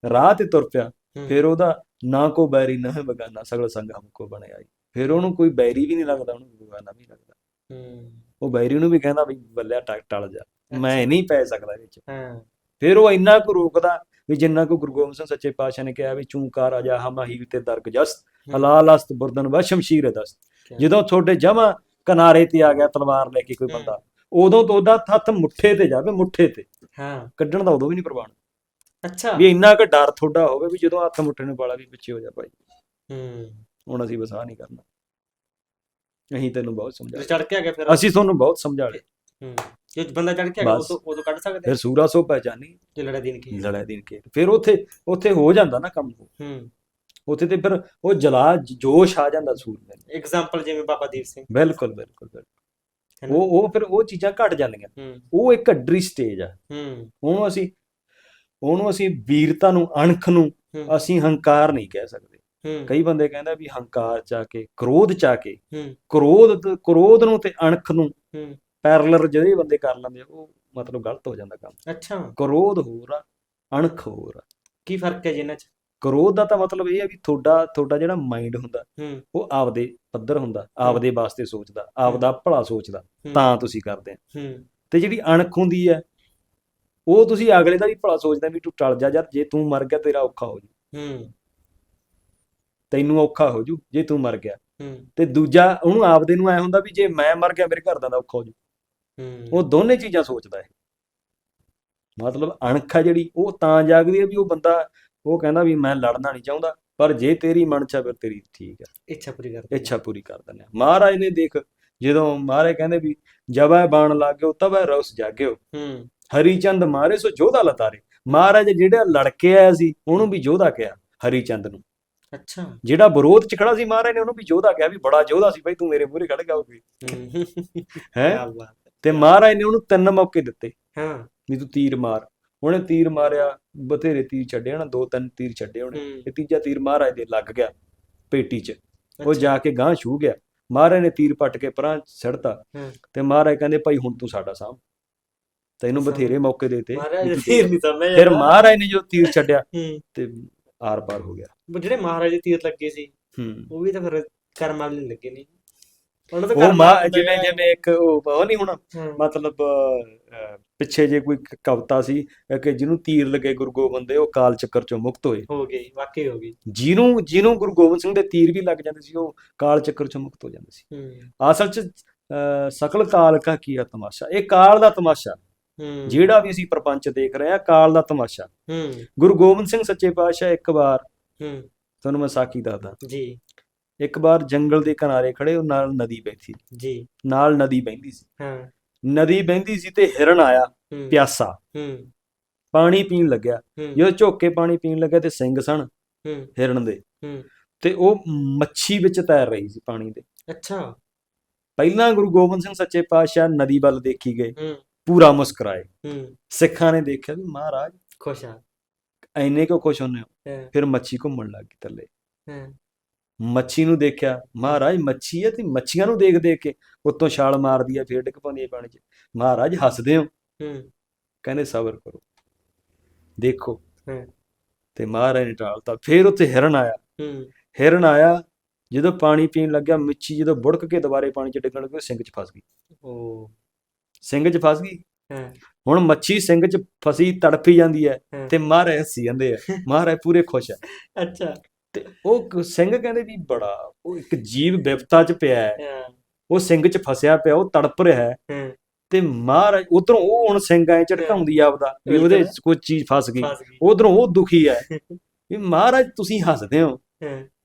ਰਾਹ ਤੇ ਤੁਰ ਪਿਆ। ਫਿਰ ਉਹਦਾ ਨਾ ਕੋ ਬੈਰੀ ਨਾ ਬਗਾਨਾ ਸਗਲ ਸੰਗ ਹਮਕੋ ਬਣਿਆ ਈ। ਫਿਰ ਉਹਨੂੰ ਕੋਈ ਬੈਰੀ ਵੀ ਨਹੀਂ ਲੱਗਦਾ ਉਹਨੂੰ ਬਗਾਨਾ ਵੀ ਲੱਗਦਾ ਹੂੰ ਉਹ ਬੈਰੀ ਨੂੰ ਵੀ ਕਹਿੰਦਾ ਵੀ ਬੱਲਿਆ ਟਕ ਟਲ ਜਾ। ਮੈਂ ਨਹੀਂ ਪੈ ਸਕਦਾ ਵਿੱਚ। ਹਾਂ। ਫਿਰ ਉਹ ਇੰਨਾ ਕੁ ਰੋਕਦਾ ਵੀ ਜਿੰਨਾ ਕੁ ਗੁਰੂ ਗੋਬਿੰਦ ਸਿੰਘ ਸੱਚੇ ਪਾਤਸ਼ਾਹ ਨੇ ਕਿਹਾ ਵੀ ਚੂੰਕਾਰ ਅਜਾ ਹਮਾਹੀ ਤੇ ਦਰਗ ਜਸਤ। ਹਲਾਲ ਅਸਤ ਬੁਰਦਨ ਵਾ ਸ਼ਮਸ਼ੀਰ ਦਸਤ ਜਦੋਂ ਤੁਹਾਡੇ ਜਮਾ ਕਿਨਾਰੇ ਤੇ ਆ ਗਿਆ ਤਲਵਾਰ ਲੈ ਕੇ ਕੋਈ। ਬੰਦਾ ਉਦੋਂ ਤੋਂ ਉਹਦਾ ਹੱਥ ਮੁੱਠੇ ਤੇ ਜਾਵੇ ਮੁੱਠੇ ਤੇ। ਹਾਂ। ਕੱਢਣ ਦਾ ਉਦੋਂ ਵੀ ਨਹੀਂ ਪ੍ਰਵਾਨ। ਅੱਛਾ। ਵੀ ਇੰਨਾ ਕੁ ਡਰ ਤੁਹਾਡਾ ਹੋਵੇ ਵੀ ਜਦੋਂ ਹੱਥ ਮੁੱਠੇ ਨੂੰ ਵਾਲਾ ਵੀ ਪਿੱਛੇ ਹੋ ਜਾ ਭਾਈ। ਹੂੰ। ਹੁਣ ਅਸੀਂ ਵਸਾ ਨਹੀਂ ਕਰਨਾ। ਅਸੀਂ ਤੈਨੂੰ ਬਹੁਤ ਸਮਝਾ ਚੜ ਕੇ ਆ ਗਿਆ ਫਿਰ ਅਸੀਂ ਤੁਹਾਨੂੰ ਬਹੁਤ ਸਮਝਾ ਲਿਆ ਹੂੰ ਜੇ ਬੰਦਾ ਚੜ ਕੇ ਆ ਗਿਆ ਬਸ। ਉਦੋਂ ਉਦੋਂ ਕੱਢ ਸਕਦੇ ਫਿਰ ਸੂਰਾ ਸੋ ਪਹਿਚਾਨੀ ਜੇ ਲੜਾ ਦਿਨ ਕੀ ਲੜਾਈ ਦਿਨ ਕੇ ਫਿਰ ਉੱਥੇ ਉੱਥੇ ਹੋ ਜਾਂਦਾ ਨਾ ਕੰਮ। ਹੂੰ। ਉੱਥੇ ਤੇ ਫਿਰ ਉਹ ਜਲਾ ਜੋਸ਼ ਆ ਜਾਂਦਾ ਸੂਰ ਦੇ ਐਗਜ਼ਾਮਪਲ ਜਿਵੇਂ ਬਾਬਾ ਦੀਪ ਸਿੰਘ। ਬਿਲਕੁਲ ਬਿਲਕੁਲ ਬਿਲਕੁਲ? ਉਹ ਉਹ ਫਿਰ ਉਹ ਚੀਜ਼ਾਂ ਘਟ ਜਾਂਦੀਆਂ। ਉਹ ਇੱਕ ਅੱਡਰੀ ਸਟੇਜ ਆ। ਹੂੰ। ਉਹਨੂੰ ਅਸੀਂ ਉਹਨੂੰ ਅਸੀਂ ਵੀਰਤਾ ਨੂੰ ਅਣਖ ਨੂੰ ਅਸੀਂ ਹੰਕਾਰ ਨਹੀਂ ਕਹਿ ਸਕਦੇ। ਕਈ ਬੰਦੇ ਕਹਿੰਦਾ ਵੀ ਹੰਕਾਰ ਚ ਆ ਕੇ ਕ੍ਰੋਧ ਚ ਆ ਕੇ ਹੂੰ। ਕ੍ਰੋਧ ਕ੍ਰੋਧ ਨੂੰ ਤੇ ਅਣਖ ਨੂੰ ਹੂੰ। ਪੈਰਲਰ ਜਿਹੜੇ ਬੰਦੇ ਕਰ ਲੈਂਦੇ ਉਹ ਮਤਲਬ ਗਲਤ ਹੋ ਜਾਂਦਾ ਕੰਮ। ਅੱਛਾ। ਕ੍ਰੋਧ ਹੋਰ ਆ ਅਣਖ ਹੋਰ ਆ। ਕੀ ਫ਼ਰਕ ਹੈ ਜਿਨ੍ਹਾਂ ਚ? ਕ੍ਰੋਧ ਦਾ ਤਾਂ ਮਤਲਬ ਇਹ ਆ ਵੀ ਤੁਹਾਡਾ ਤੁਹਾਡਾ ਜਿਹੜਾ ਮਾਈਂਡ ਹੁੰਦਾ ਹੂੰ। ਉਹ ਆਪਦੇ ਪੱਧਰ ਹੁੰਦਾ ਆਪਦੇ ਵਾਸਤੇ ਸੋਚਦਾ ਆਪਦਾ ਭਲਾ ਸੋਚਦਾ ਹੂੰ, ਤਾਂ ਤੁਸੀਂ ਕਰਦੇ ਆ। ਹੂੰ। ਤੇ ਜਿਹੜੀ ਅਣਖ ਹੁੰਦੀ ਹੈ ਉਹ ਤੁਸੀਂ ਅਗਲੇ ਦਾ ਵੀ ਭਲਾ ਸੋਚਦੇ ਵੀ ਤੂੰ ਟਲ ਜਾ ਯਾਰ ਜੇ ਤੂੰ ਮਰ ਗਿਆ ਤੇਰਾ ਔਖਾ ਹੋ ਜੂ ਹੂੰ। ਤੈਨੂੰ ਔਖਾ ਹੋ ਜੂ ਜੇ ਤੂੰ ਮਰ ਗਿਆ। ਹੂੰ। ਤੇ ਦੂਜਾ ਉਹਨੂੰ ਆਪਦੇ ਨੂੰ ਐ ਹੁੰਦਾ ਵੀ ਜੇ ਮੈਂ ਮਰ ਗਿਆ ਮੇਰੇ ਘਰਦਿਆਂ ਦਾ ਔਖਾ ਹੋ ਜੂ। ਹੂੰ। ਉਹ ਦੋਨੇ ਚੀਜ਼ਾਂ ਸੋਚਦਾ ਹੈ। ਮਤਲਬ ਅਣਖ ਆ ਜਿਹੜੀ ਉਹ ਤਾਂ ਜਾਗਦੀ ਹੈ ਵੀ ਉਹ ਬੰਦਾ ਉਹ ਕਹਿੰਦਾ ਵੀ ਮੈਂ ਲੜਨਾ ਨਹੀਂ ਚਾਹੁੰਦਾ ਪਰ ਜੇ ਤੇਰੀ ਮਨ ਚ ਆ ਫਿਰ ਤੇਰੀ ਠੀਕ ਹੈ ਇੱਛਾ ਪੂਰੀ ਕਰਦੇ ਇੱਛਾ ਪੂਰੀ ਕਰ ਦਿੰਦੇ ਆ। ਮਹਾਰਾਜ ਨੇ ਦੇਖ ਜਦੋਂ ਮਹਾਰਾਜ ਕਹਿੰਦੇ ਵੀ ਜਬੈ ਬਾਣ ਲੱਗਿਓ ਤਬੈ ਰਸ ਜਾਗਿਓ। ਹੂੰ। ਹਰੀ ਚੰਦ ਮਾਰੇ ਸੋ ਜੋਧਾ ਲਤਾਰੇ। ਮਹਾਰਾਜ ਜਿਹੜਾ ਲੜ ਕੇ ਆਇਆ ਸੀ ਉਹਨੂੰ ਵੀ ਜੋਧਾ ਕਿਹਾ ਹਰੀ ਚੰਦ ਨੂੰ। ਅੱਛਾ। ਜਿਹੜਾ ਵਿਰੋਧ ਚ ਖੜਾ ਸੀ ਮਹਾਰਾਜ ਨੇ ਉਹਨੂੰ ਵੀ ਜੋਧਾ ਕਿਹਾ ਵੀ ਬੜਾ ਜੋਧਾ ਸੀ ਬਈ ਤੂੰ ਮੇਰੇ ਮੂਹਰੇ ਖੜ ਗਿਆ ਹੋਗੀ ਹੂੰ। ਤੇ ਮਹਾਰਾਜ ਨੇ ਉਹਨੂੰ ਤਿੰਨ ਮੌਕੇ ਦਿੱਤੇ। ਹਾਂ। ਵੀ ਤੂੰ ਤੀਰ ਮਾਰ। ਉਹਨੇ ਤੀਰ ਮਾਰਿਆ ਬਥੇਰੇ ਤੀਰ ਛੱਡੇ ਨਾ ਦੋ ਤਿੰਨ ਤੀਰ ਛੱਡੇ ਉਹਨੇ। ਤੇ ਤੀਜਾ ਤੀਰ ਮਹਾਰਾਜ ਦੇ ਲੱਗ ਗਿਆ ਪੇਟੀ 'ਚ। ਉਹ ਜਾ ਕੇ ਗਾਂ ਛੂ ਗਿਆ। ਮਹਾਰਾਜ ਨੇ ਤੀਰ ਪੱਟ ਕੇ ਪਰਾਂ ਛੱਡਤਾ ਹੂੰ। ਤੇ ਮਹਾਰਾਜ ਕਹਿੰਦੇ ਭਾਈ ਹੁਣ ਤੂੰ ਸਾਡਾ ਸਾਂਭ। ਤੈਨੂੰ। ਬਥੇਰੇ ਮੌਕੇ ਦੇਤੇ। ਫਿਰ ਮਹਾਰਾਜ ਨੇ ਜੋ ਤੀਰ ਛੱਡਿਆ ਤੇ ਆਰ ਪਾਰ ਹੋ ਗਿਆ। ਜਿਹੜੇ ਮਹਾਰਾਜ ਤੀਰ ਲੱਗੇ ਸੀ ਹੂੰ। ਉਹ ਵੀ ਤਾਂ ਫਿਰ ਕਰਮ ਵਾਲੇ ਨਹੀਂ ਲੱਗੇ ਨਹੀਂ ਉਹਨਾਂ ਦਾ ਉਹ ਮਾ ਜਿਵੇਂ। ਜਿਵੇਂ ਇੱਕ ਉਹ ਉਹ ਨਹੀਂ ਹੋਣਾ ਮਤਲਬ ਪਿੱਛੇ ਜੇ ਕੋਈ ਕਵਿਤਾ ਸੀ ਕਿ ਜਿਹਨੂੰ ਤੀਰ ਲੱਗੇ ਗੁਰੂ ਗੋਬਿੰਦ ਦੇ ਉਹ ਕਾਲ ਚੱਕਰ ਚੋਂ ਮੁਕਤ ਹੋਏ। ਹੋ ਗਈ ਵਾਕਈ ਹੋ ਗਈ। ਜਿਹਨੂੰ ਜਿਹਨੂੰ ਗੁਰੂ ਗੋਬਿੰਦ ਸਿੰਘ ਦੇ ਤੀਰ ਵੀ ਲੱਗ ਜਾਂਦੇ ਸੀ ਉਹ ਕਾਲ ਚੱਕਰ ਚੋਂ ਮੁਕਤ ਹੋ ਜਾਂਦੇ ਸੀ। ਅਸਲ 'ਚ ਸਕਲ ਕਾਲ ਕਾ ਕੀਆ ਤਮਾਸ਼ਾ? ਇਹ ਕਾਲ ਦਾ ਤਮਾਸ਼ਾ। ਜਿਹੜਾ ਵੀ ਅਸੀਂ ਪ੍ਰਪੰਚ ਦੇਖ ਰਹੇ ਹਾਂ ਕਾਲ ਦਾ ਤਮਾਸ਼ਾ। ਹੂੰ। ਗੁਰੂ ਗੋਬਿੰਦ ਸਿੰਘ ਸੱਚੇ ਪਾਤਸ਼ਾਹ ਇੱਕ ਵਾਰ ਹੂੰ। ਤੁਹਾਨੂੰ ਮੈਂ ਸਾਖੀ ਦੱਸਦਾ। ਜੀ। ਇੱਕ ਵਾਰ ਜੰਗਲ ਦੇ ਕਿਨਾਰੇ ਖੜੇ ਉਹ ਨਾਲ ਨਦੀ ਬੈਠੀ ਜੀ। ਨਾਲ ਨਦੀ ਬਹਿੰਦੀ ਸੀ। ਹਾਂ। ਨਦੀ ਬਹਿੰਦੀ ਸੀ ਤੇ ਹਿਰਨ ਆਇਆ ਪਿਆਸਾ। ਹੂੰ। ਪਾਣੀ ਪੀਣ ਲੱਗਿਆ। ਜਦੋਂ ਝੋਕ ਕੇ ਪਾਣੀ ਪੀਣ ਲੱਗਾ ਤੇ ਸਿੰਘ ਹੂੰ। ਹਿਰਨ ਦੇ। ਹੂੰ। ਤੇ ਉਹ ਮੱਛੀ ਵਿੱਚ ਤੈਰ ਰਹੀ ਸੀ ਪਾਣੀ ਦੇ। ਅੱਛਾ। ਪਹਿਲਾਂ ਗੁਰੂ ਗੋਬਿੰਦ ਸਿੰਘ ਸੱਚੇ ਪਾਤਸ਼ਾਹ ਨਦੀ ਵੱਲ ਦੇਖੀ ਗਏ। ਹੂੰ। ਪੂਰਾ ਮੁਸਕਰਾਏ। ਹੂੰ। ਸਿੱਖਾਂ ਨੇ ਦੇਖਿਆ ਵੀ ਮਹਾਰਾਜ ਖੁਸ਼ ਆ। ਐਨੇ ਕਿਉਂ ਖੁਸ਼ ਹੁੰਨੇ ਹੋ। ਹਾਂ। ਫਿਰ ਮੱਛੀ ਘੁੰਮਣ ਲੱਗ ਗਈ ਥੱਲੇ। ਹਾਂ। ਮੱਛੀ ਨੂੰ ਦੇਖਿਆ ਮਹਾਰਾਜ ਮੱਛੀ ਹੈ ਤੇ ਮੱਛੀਆਂ ਨੂੰ ਦੇਖ ਦੇਖ ਕੇ ਉੱਤੋਂ ਛਾਲ ਮਾਰਦੀ ਹੈ ਫੇਰ ਡਿੱਗ ਪੈਂਦੀ ਹੈ ਪਾਣੀ 'ਚ। ਮਹਾਰਾਜ ਹੱਸਦੇ ਹੋ। ਹੂੰ। ਕਹਿੰਦੇ ਸਬਰ ਕਰੋ। ਦੇਖੋ। ਹਾਂ। ਤੇ ਮਹਾਰਾਜ ਨੇ ਟਾਲਤਾ। ਫੇਰ ਉੱਥੇ ਹਿਰਨ ਆਇਆ। ਹੂੰ। ਹਿਰਨ ਆਇਆ ਜਦੋਂ ਪਾਣੀ ਪੀਣ ਲੱਗਿਆ ਮੱਛੀ ਜਦੋਂ ਬੁੜਕ ਕੇ ਦੁਬਾਰੇ ਪਾਣੀ 'ਚ ਡਿੱਗਣ ਲੱਗੀ ਉਹ ਸਿੰਘ 'ਚ ਫਸ ਗਈ। ਉਹ ਸਿੰਘ 'ਚ ਫਸ ਗਈ। ਹੁਣ ਮੱਛੀ ਸਿੰਘ 'ਚ ਫਸੀ ਤੜਫੀ ਜਾਂਦੀ ਹੈ। ਤੇ ਮਹਾਰਾਜ ਹੱਸੀ ਜਾਂਦੇ ਆ। ਮਹਾਰਾਜ ਪੂਰੇ ਖੁਸ਼ ਆ। ਅੱਛਾ। ਤੇ ਉਹ ਸਿੰਘ ਕਹਿੰਦੇ ਵੀ ਬੜਾ ਉਹ ਇੱਕ ਜੀਵ ਵਿਪਤਾ 'ਚ ਪਿਆ ਹੈ। ਉਹ ਸਿੰਘ 'ਚ ਫਸਿਆ ਪਿਆ ਉਹ ਤੜਪ ਰਿਹਾ ਹੈ। ਤੇ ਮਹਾਰਾਜ ਉਧਰੋਂ ਉਹ ਹੁਣ ਸਿੰਘ ਐ ਝਟਕਾਉਂਦੀ ਆਪਦਾ ਵੀ ਉਹਦੇ ਕੋਈ ਚੀਜ਼ ਫਸ ਗਈ। ਉਧਰੋਂ ਉਹ ਦੁਖੀ ਹੈ। ਵੀ ਮਹਾਰਾਜ ਤੁਸੀਂ ਹੱਸਦੇ ਹੋ।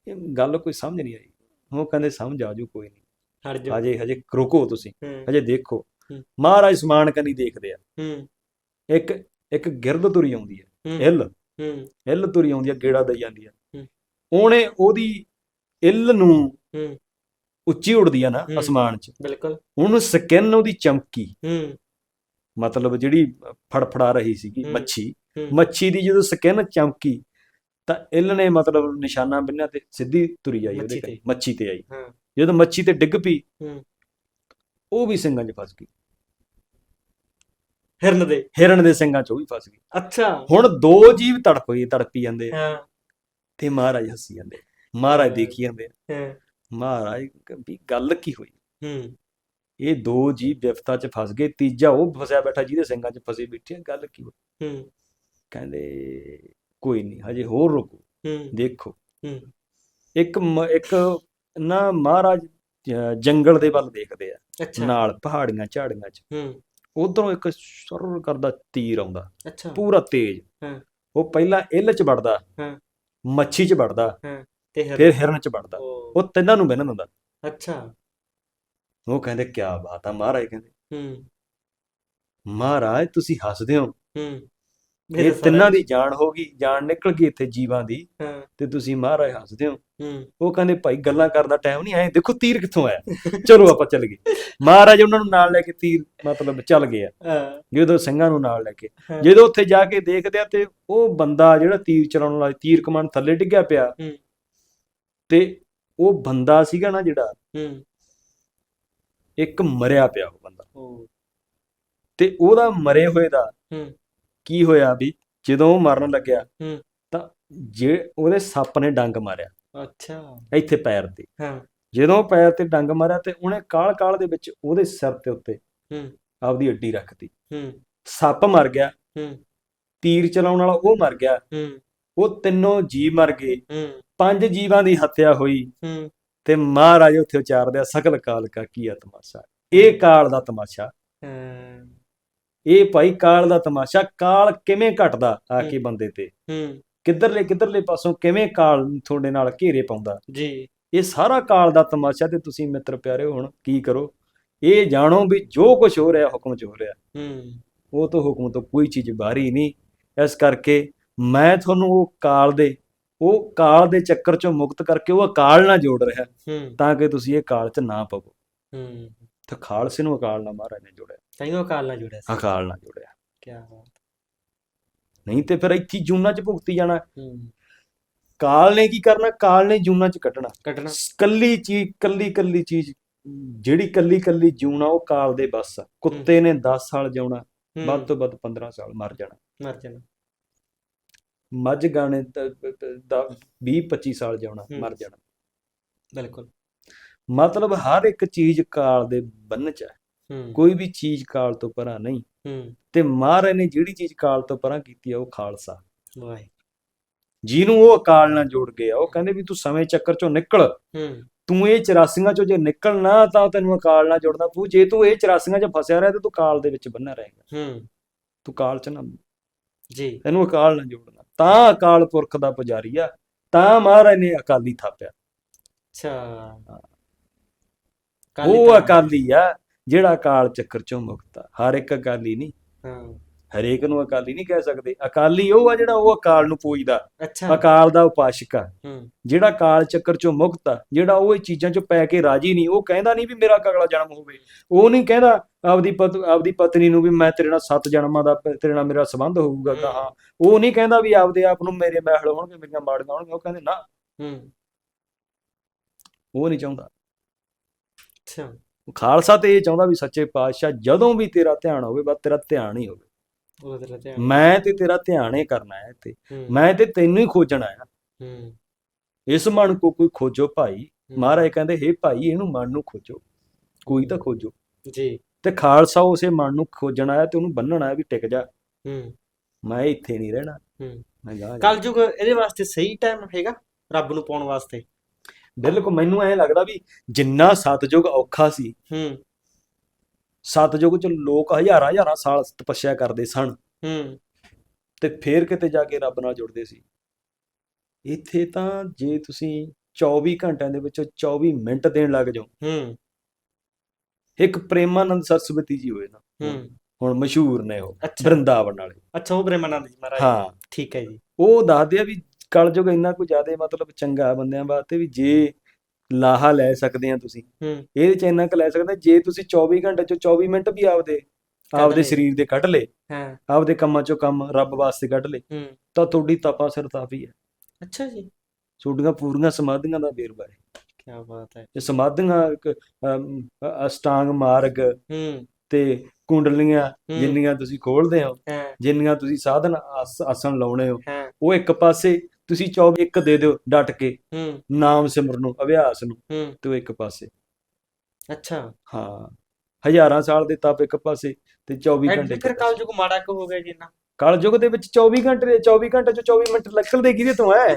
ਇਹ ਗੱਲ ਕੋਈ ਸਮਝ ਨਹੀਂ ਆਈ। ਉਹ ਕਹਿੰਦੇ ਸਮਝ ਆ ਜੂ ਕੋਈ ਨਹੀਂ। ਹਜੇ ਹਜੇ ਰੁਕੋ ਤੁਸੀਂ। ਹਜੇ ਦੇਖੋ। ਮਹਾਰਾਜ ਸਮਾਨ ਕੰਨੀ ਦੇਖਦੇ ਆ। ਇੱਕ ਇੱਕ ਗਿਰਦ ਤੁਰੀ ਆਉਂਦੀ ਹੈ ਹੂੰ। ਇੱਲ ਹੂੰ। ਇੱਲ ਤੁਰੀ ਆਉਂਦੀ ਹੈ ਗੇੜਾ ਦਈ ਜਾਂਦੀ ਹੈ। ਉਹਨੇ ਉਹਦੀ ਇੱਲ ਨੂੰ ਉੱਚੀ ਉੱਡਦੀ ਆ ਨਾ। ਅਸਮਾਨ 'ਚ। ਬਿਲਕੁਲ। ਉਹਨੂੰ ਸਕਿਨ ਉਹਦੀ ਚਮਕੀ। ਮਤਲਬ ਜਿਹੜੀ ਫੜਫੜਾ ਰਹੀ ਸੀਗੀ। ਮੱਛੀ। ਮੱਛੀ ਦੀ ਜਦੋਂ ਸਕਿਨ ਚਮਕੀ ਤਾਂ ਇੱਲ ਨੇ ਮਤਲਬ ਨਿਸ਼ਾਨਾ ਬੰਨਿਆ ਤੇ ਸਿੱਧੀ ਤੁਰੀ ਆਈ ਉਹਦੇ ਮੱਛੀ ਤੇ। ਮੱਛੀ ਤੇ ਆਈ। ਜਦੋਂ ਮੱਛੀ ਤੇ ਡਿੱਗ ਪਈ ਉਹ ਵੀ ਸਿੰਘਾਂ 'ਚ ਫਸ ਗਈ। ਹਿਰਨ ਦੇ ਹਿਰਨ ਦੇ ਸਿੰਘਾਂ 'ਚ ਉਹ ਵੀ ਫਸ ਗਈ। ਅੱਛਾ। ਹੁਣ ਦੋ ਜੀਵ ਤੜਪ ਗਏ ਤੜਪੀ ਜਾਂਦੇ ਆ। ਹਾਂ। ਤੇ ਮਹਾਰਾਜ ਹੱਸੀ ਜਾਂਦੇ। ਮਹਾਰਾਜ। ਦੇਖੀ ਜਾਂਦੇ। ਹਾਂ। ਮਹਾਰਾਜ ਵੀ ਗੱਲ ਕੀ ਹੋਈ? ਹੂੰ। ਇਹ ਦੋ ਜੀਵ ਵਿਵਸਥਾ 'ਚ ਫਸ ਗਏ ਤੀਜਾ ਉਹ ਫਸਿਆ ਬੈਠਾ ਜਿਹਦੇ ਸਿੰਘਾਂ 'ਚ ਫਸੇ ਬੈਠੇ ਗੱਲ ਕੀ ਹੋਈ? ਹੂੰ। ਕਹਿੰਦੇ ਕੋਈ ਨਹੀਂ ਹਜੇ ਹੋਰ ਰੁਕੋ। ਹੂੰ। ਦੇਖੋ। ਹੂੰ। ਇੱਕ ਇੱਕ ਨਾ ਮਹਾਰਾਜ ਜੰਗਲ ਦੇ ਵੱਲ ਦੇਖਦੇ ਆ। ਅੱਛਾ। ਨਾਲ ਪਹਾੜੀਆਂ ਝਾੜੀਆਂ 'ਚ। ਹੂੰ। ਉਧਰੋਂ ਇੱਕ ਸੁਰ ਕਰਦਾ ਤੀਰ ਆਉਂਦਾ। ਅੱਛਾ। ਪੂਰਾ ਤੇਜ਼। ਹਾਂ। ਉਹ ਪਹਿਲਾਂ ਇੱਲ 'ਚ ਵੜਦਾ ਹਾਂ। ਮੱਛੀ 'ਚ ਵੜਦਾ ਤੇ ਹਿਰਨ। ਫਿਰ ਹਿਰਨ 'ਚ ਵੜਦਾ ਉਹ ਉਹ ਤਿੰਨਾਂ ਨੂੰ ਬੰਨ੍ਹ ਦਿੰਦਾ। ਅੱਛਾ। ਉਹ ਕਹਿੰਦੇ ਕਿਆ ਬਾਤ ਆ ਮਹਾਰਾਜ ਕਹਿੰਦੇ। ਹੂੰ। ਮਹਾਰਾਜ ਤੁਸੀਂ ਹੱਸਦੇ ਹੋ। ਹੂੰ। ਇਹ ਤਿੰਨਾਂ ਦੀ ਜਾਨ ਹੋ ਗਈ ਜਾਨ ਨਿਕਲ ਗਈ ਇੱਥੇ ਜੀਵਾਂ ਦੀ। ਤੇ ਤੁਸੀਂ ਮਹਾਰਾਜ ਹੱਸਦੇ ਹੋ। ਉਹ ਕਹਿੰਦੇ ਭਾਈ ਗੱਲਾਂ ਕਰਨ ਦਾ ਟਾਈਮ ਨਹੀਂ ਆਏ ਦੇਖੋ ਤੀਰ ਕਿੱਥੋਂ ਆਇਆ? ਚਲੋ ਆਪਾਂ ਚੱਲ ਗਏ। ਮਹਾਰਾਜ ਉਹਨਾਂ ਨੂੰ ਨਾਲ ਲੈ ਕੇ ਤੀਰ ਮਤਲਬ ਚੱਲ ਗਏ ਆ। ਜਦੋਂ ਸਿੰਘਾਂ ਨੂੰ ਨਾਲ ਲੈ ਕੇ। ਜਦੋਂ ਉੱਥੇ ਜਾ ਕੇ ਦੇਖਦੇ ਆ ਤੇ ਉਹ ਬੰਦਾ ਜਿਹੜਾ ਤੀਰ ਚਲਾਉਣ ਵਾਲਾ ਤੀਰ ਕਮਾਨ ਥੱਲੇ ਡਿੱਗਿਆ ਪਿਆ। ਤੇ ਉਹ ਬੰਦਾ ਸੀਗਾ ਨਾ ਜਿਹੜਾ ਇੱਕ ਮਰਿਆ ਪਿਆ ਉਹ ਬੰਦਾ। ਤੇ ਉਹਦਾ ਮਰੇ ਹੋਏ ਦਾ ਕੀ ਹੋਇਆ ਵੀ ਜਦੋਂ ਉਹ ਮਰਨ ਲੱਗਿਆ ਹੂੰ। ਤਾਂ ਜੇ ਉਹਦੇ ਸੱਪ ਨੇ ਡੰਗ ਮਾਰਿਆ। ਅੱਛਾ। ਇੱਥੇ ਪੈਰ ਤੇ। ਹਾਂ। ਜਦੋਂ ਪੈਰ ਤੇ ਡੰਗ ਮਾਰਿਆ ਤੇ ਉਹਨੇ ਕਾਲ ਕਾਲ ਦੇ ਵਿੱਚ ਉਹਦੇ ਸਿਰ ਤੇ ਉੱਤੇ ਹੂੰ। ਆਪਦੀ ਅੱਡੀ ਰੱਖਤੀ ਹੂੰ। ਸੱਪ ਮਰ ਗਿਆ। ਹੂੰ। ਤੀਰ ਚਲਾਉਣ ਵਾਲਾ ਉਹ ਮਰ ਗਿਆ। ਹੂੰ। ਉਹ ਤਿੰਨੋਂ ਜੀਵ ਮਰ ਗਏ। ਹੂੰ। ਪੰਜ ਜੀਵਾਂ ਦੀ ਹੱਤਿਆ ਹੋਈ। ਹੂੰ। ਤੇ ਮਹਾਰਾਜ ਉੱਥੇ ਉਚਾਰਦੇ ਆ ਸਕਲ ਕਾਲ ਕਾ ਕੀ ਤਮਾਸ਼ਾ? ਇਹ ਕਾਲ ਦਾ ਤਮਾਸ਼ਾ। ਹਾਂ, ਇਹ ਭਾਈ ਕਾਲ ਦਾ ਤਮਾਸ਼ਾ ਕਾਲ ਕਿਵੇਂ ਘਟਦਾ ਆ ਕੇ। ਬੰਦੇ ਤੇ? ਹੂੰ। ਕਿੱਧਰਲੇ ਕਿੱਧਰਲੇ ਪਾਸੋਂ ਕਿਵੇਂ ਕਾਲ ਤੁਹਾਡੇ ਨਾਲ ਘੇਰੇ ਪਾਉਂਦਾ? ਜੀ। ਇਹ ਸਾਰਾ ਕਾਲ ਦਾ ਤਮਾਸ਼ਾ ਤੇ ਤੁਸੀਂ ਮਿੱਤਰ ਪਿਆਰਿਓ ਹੁਣ ਕੀ ਕਰੋ? ਇਹ ਜਾਣੋ ਵੀ ਜੋ ਕੁਝ ਹੋ ਰਿਹਾ ਹੁਕਮ 'ਚ ਹੋ ਰਿਹਾ। ਹੂੰ। ਉਹ ਤੋਂ ਹੁਕਮ ਤੋਂ ਕੋਈ ਚੀਜ਼ ਬਾਹਰੀ ਨਹੀਂ। ਇਸ ਕਰਕੇ ਮੈਂ ਤੁਹਾਨੂੰ ਉਹ ਕਾਲ ਦੇ ਉਹ ਕਾਲ ਦੇ ਚੱਕਰ 'ਚੋਂ ਮੁਕਤ ਕਰਕੇ ਉਹ ਅਕਾਲ ਨਾਲ ਜੋੜ ਰਿਹਾ। ਤਾਂ ਕਿ ਤੁਸੀਂ ਇਹ ਕਾਲ 'ਚ ਨਾ ਪਵੋ। ਹੂੰ। ਤੇ ਖਾਲਸੇ ਨੂੰ ਅਕਾਲ ਨਾਲ ਮਹਾਰਾਜ ਨੇ ਜੋੜਿਆ। ਤਾਈਓ ਕਾਲ ਨਾਲ ਜੁੜਿਆ ਸੀ। ਅਕਾਲ ਨਾਲ ਜੋੜਿਆ। ਕੀ ਬਾਤ। ਨਹੀਂ ਤੇ ਫਿਰ ਇੱਥੇ ਜੂਨਾਂ 'ਚ ਭੁਗਤੀ ਜਾਣਾ। ਹੂੰ। ਕਾਲ ਨੇ ਕੀ ਕਰਨਾ? ਕਾਲ ਨੇ ਜੂਨਾਂ 'ਚ ਕੱਢਣਾ। ਕੱਟਣਾ ਕੱਲੀ ਚੀਜ਼ ਕੱਲੀ ਕੱਲੀ ਚੀਜ਼। ਜਿਹੜੀ ਕੱਲੀ ਕੱਲੀ ਜੂਣਾ ਉਹ ਕਾਲ ਦੇ ਬਸ। ਆ ਕੁੱਤੇ ਨੇ 10 ਸਾਲ ਜਿਉਣਾ ਵੱਧ ਤੋਂ ਵੱਧ 15 ਸਾਲ ਮਰ ਜਾਣਾ। ਮਰ ਜਾਣਾ। ਮੱਝ ਗਾਣੇ 20 25 ਸਾਲ ਜਿਉਣਾ। ਮਰ ਜਾਣਾ। ਬਿਲਕੁਲ। ਮਤਲਬ ਹਰ ਇੱਕ ਚੀਜ਼ ਕਾਲ ਦੇ ਬੰਨ ਚ ਹੂੰ। ਕੋਈ ਵੀ ਚੀਜ਼ ਕਾਲ ਤੋਂ ਪਰਾਂ ਨਹੀਂ। ਹੂੰ। ਤੇ ਮਹਾਰਾਜ ਨੇ ਜਿਹੜੀ ਚੀਜ਼ ਕਾਲ ਤੋਂ ਪਰਾਂ ਕੀਤੀ ਆ ਉਹ ਖਾਲਸਾ। ਵਾਹਿ। ਜਿਹਨੂੰ ਉਹ ਅਕਾਲ ਨਾਲ ਜੋੜ ਗਿਆ ਉਹ ਕਹਿੰਦੇ ਵੀ ਤੂੰ ਸਮੇਂ ਚੱਕਰ ਚੋਂ ਨਿਕਲ। ਹੂੰ। ਤੂੰ ਇਹ 84 ਚੋਂ ਜੇ ਨਿਕਲਣਾ ਤਾਂ ਤੈਨੂੰ ਅਕਾਲ ਨਾਲ ਜੋੜਨਾ ਪਊ। ਜੇ ਤੂੰ ਇਹ 84 ਚ ਫਸਿਆ ਰਿਹਾ ਤੇ ਤੂੰ ਕਾਲ ਦੇ ਵਿੱਚ ਬੰਨਿਆ ਰਹੇਗਾ। ਹੂੰ। ਤੂੰ ਕਾਲ ਚ ਨਾ ਜੀ। ਤੈਨੂੰ ਅਕਾਲ ਨਾਲ ਜੋੜਨਾ। ਤਾਂ ਅਕਾਲ ਪੁਰਖ ਦਾ ਪੁਜਾਰੀ ਆ ਤਾਂ ਮਹਾਰਾਜ ਨੇ ਅਕਾਲੀ ਥਾਪਿਆ। ਅੱਛਾ। ਉਹ ਅਕਾਲੀ ਆ। ਜਿਹੜਾ ਅਕਾਲ ਚੱਕਰ ਚੋਂ ਮੁਕਤ ਆ ਹਰ ਇੱਕ ਅਕਾਲੀ ਨਹੀਂ। ਹਾਂ। ਹਰੇਕ ਨੂੰ ਅਕਾਲੀ ਨਹੀਂ ਕਹਿ ਸਕਦੇ। ਅਕਾਲੀ ਉਹ ਆ ਜਿਹੜਾ ਉਹ ਅਕਾਲ ਨੂੰ ਪੂਜਦਾ। ਅਕਾਲ ਦਾ ਉਪਾਸ਼ਕ ਆ। ਜਿਹੜਾ ਕਾਲ ਚੱਕਰ ਚੋਂ ਮੁਕਤ ਆ ਜਿਹੜਾ ਉਹ ਇਹ ਚੀਜ਼ਾਂ ਚੋਂ ਪੈ ਕੇ ਰਾਜੀ ਨਹੀਂ ਉਹ ਕਹਿੰਦਾ ਨਹੀਂ ਵੀ ਮੇਰਾ ਅਗਲਾ ਜਨਮ ਹੋਵੇ। ਉਹ ਨਹੀਂ ਕਹਿੰਦਾ ਆਪਦੀ ਆਪਦੀ ਪਤਨੀ ਨੂੰ ਵੀ ਮੈਂ ਤੇਰੇ ਨਾਲ ਸੱਤ ਜਨਮਾਂ ਦਾ ਤੇਰੇ ਨਾਲ ਮੇਰਾ ਸੰਬੰਧ ਹੋਊਗਾ ਹੂੰ। ਕਹਾ ਉਹ ਨਹੀਂ ਕਹਿੰਦਾ ਵੀ ਆਪਦੇ ਆਪ ਨੂੰ ਮੇਰੇ ਮਹਿਲ ਹੋਣਗੇ ਮੇਰੀਆਂ ਮਾੜੀਆਂ ਹੋਣਗੀਆਂ। ਉਹ ਕਹਿੰਦੇ ਨਾ। ਹੂੰ। ਉਹ ਨਹੀਂ ਚਾਹੁੰਦਾ। ਅੱਛਾ। ਖਾਲਸਾ ਤੇ ਇਹ ਚਾਹੁੰਦਾ ਵੀ ਸੱਚੇ ਪਾਤਸ਼ਾਹ ਜਦੋਂ ਵੀ ਤੇਰਾ ਧਿਆਨ ਹੋਵੇ ਬਸ ਤੇਰਾ ਧਿਆਨ ਹੀ ਹੋਵੇ। ਉਹ ਤੇਰਾ ਧਿਆਨ ਮੈਂ ਤੇ ਤੇਰਾ ਧਿਆਨ ਹੀ ਕਰਨਾ ਹੈ ਹੂੰ। ਮੈਂ ਤੇ ਤੈਨੂੰ ਹੀ ਖੋਜਣਾ ਹੈ। ਇਸ ਮਨ ਕੋ ਕੋਈ ਖੋਜੋ ਭਾਈ। ਮਹਾਰਾਜ ਕਹਿੰਦੇ ਹੇ ਭਾਈ ਇਹਨੂੰ ਮਨ ਨੂੰ ਖੋਜੋ। ਕੋਈ ਤਾਂ ਖੋਜੋ। ਜੀ। ਤੇ ਖਾਲਸਾ ਉਸੇ ਮਨ ਨੂੰ ਖੋਜਣ ਆਇਆ ਤੇ ਉਹਨੂੰ ਬੰਨਣ ਆਇਆ ਵੀ ਟਿਕ ਜਾ। ਹੂੰ। ਮੈਂ ਇੱਥੇ ਨਹੀਂ ਰਹਿਣਾ। ਹੂੰ। ਮੈਂ ਜਾ ਜਾ। ਕਲਯੁਗ ਇਹਦੇ ਵਾਸਤੇ ਸਹੀ ਟਾਈਮ ਹੈਗਾ? ਰੱਬ ਨੂੰ ਪਾਉਣ ਵਾਸਤੇ। ਬਿਲਕੁਲ ਮੈਨੂੰ ਐਂ ਲੱਗਦਾ ਵੀ ਜਿੰਨਾ ਸਤਜੁਗ ਔਖਾ ਸੀ ਹੂੰ। ਸਤਜੁਗ ਚ ਲੋਕ ਹਜ਼ਾਰਾਂ ਹਜ਼ਾਰਾਂ ਸਾਲ ਤਪੱਸਿਆ ਕਰਦੇ ਸਨ। ਹੂੰ। ਤੇ ਫੇਰ ਕਿਤੇ ਜਾ ਕੇ ਰੱਬ ਨਾਲ ਜੁੜਦੇ ਸੀ। ਇੱਥੇ ਤਾਂ ਜੇ ਤੁਸੀਂ 24 ਘੰਟਿਆਂ ਦੇ ਵਿੱਚੋਂ 24 ਮਿੰਟ ਦੇਣ ਲੱਗ ਜਾਓ। ਹੂੰ। ਇੱਕ ਪ੍ਰੇਮਾਨੰਦ ਸਰਸਵਤੀ ਜੀ ਹੋਏ ਨਾ। ਹੂੰ। ਹੁਣ ਮਸ਼ਹੂਰ ਨੇ ਉਹ ਬ੍ਰਿੰਦਾਵਨ ਵਾਲੇ। ਅੱਛਾ ਉਹ ਪ੍ਰੇਮਾਨੰਦ ਜੀ ਮਹਾਰਾਜ। ਹਾਂ। ਠੀਕ ਹੈ ਜੀ। ਉਹ ਦੱਸਦੇ ਆ ਵੀ ਕਲਯੁਗ ਇੰਨਾ ਕੁ ਜ਼ਿਆਦਾ ਮਤਲਬ ਚੰਗਾ ਬੰਦਿਆਂ ਵਾਸਤੇ ਵੀ ਜੇ ਲਾਹਾ ਲੈ ਸਕਦੇ ਆ ਤੁਸੀਂ। ਹੂੰ। ਇਹਦੇ ਚ ਇੰਨਾ ਕੁ ਲੈ ਸਕਦੇ ਜੇ ਤੁਸੀਂ 24 ਘੰਟੇ ਚੋਂ 24 ਮਿੰਟ ਵੀ ਆਪਦੇ ਆਪਦੇ। ਸਰੀਰ ਦੇ ਕੱਢ ਲਏ ਹਾਂ। ਆਪਦੇ ਕੰਮਾਂ ਚੋਂ ਕੰਮ ਰੱਬ ਵਾਸਤੇ ਕੱਢ ਹੂੰ। ਤਾਂ ਤੁਹਾਡੀ ਤਪਾ ਸਿਰ ਤਾਪੀ ਹੈ। ਅੱਛਾ ਜੀ। ਤੁਹਾਡੀਆਂ ਪੂਰੀਆਂ ਸਮਾਧੀਆਂ ਦਾ ਵੇਰਵਾ ਹੈ। ਕੀ ਬਾਤ ਹੈ। ਇਹ ਸਮਾਧੀਆਂ ਅਸ਼ਟਾਂਗ ਮਾਰਗ ਹੂੰ। ਤੇ ਕੁੰਡਲੀਆਂ ਜਿੰਨੀਆਂ ਤੁਸੀਂ ਖੋਲਦੇ ਹੋ ਜਿੰਨੀਆਂ ਤੁਸੀਂ ਸਾਧਨ ਆਸ- ਆਸਣ ਲਾਉਣੇ ਹਾਂ। ਉਹ ਇੱਕ ਪਾਸੇ ਤੁਸੀਂ 24 ਇੱਕ ਦੇ ਦਿਓ ਡਟ ਕੇ। ਹੂੰ। ਨਾਮ ਸਿਮਰਨ ਨੂੰ ਅਭਿਆਸ ਨੂੰ ਹੂੰ। ਤੇ ਇੱਕ ਪਾਸੇ। ਅੱਛਾ। ਹਾਂ। ਹਜ਼ਾਰਾਂ ਸਾਲ ਦੇ ਤਪ ਇੱਕ ਪਾਸੇ ਤੇ 24 ਘੰਟੇ ਫਿਰ ਪਾਸੇ। ਕਲਯੁਗ ਮਾੜਾ ਕਿਉਂ ਹੋ ਗਿਆ ਜੀ ਨਾ ਕਲਯੁਗ ਦੇ ਵਿੱਚ 24 ਘੰਟੇ ਦੇ 24 ਘੰਟੇ ਚੋਂ 24 ਮਿੰਟ ਨਿਕਲਦੇ ਕਿਹਦੇ ਤੋਂ ਐ?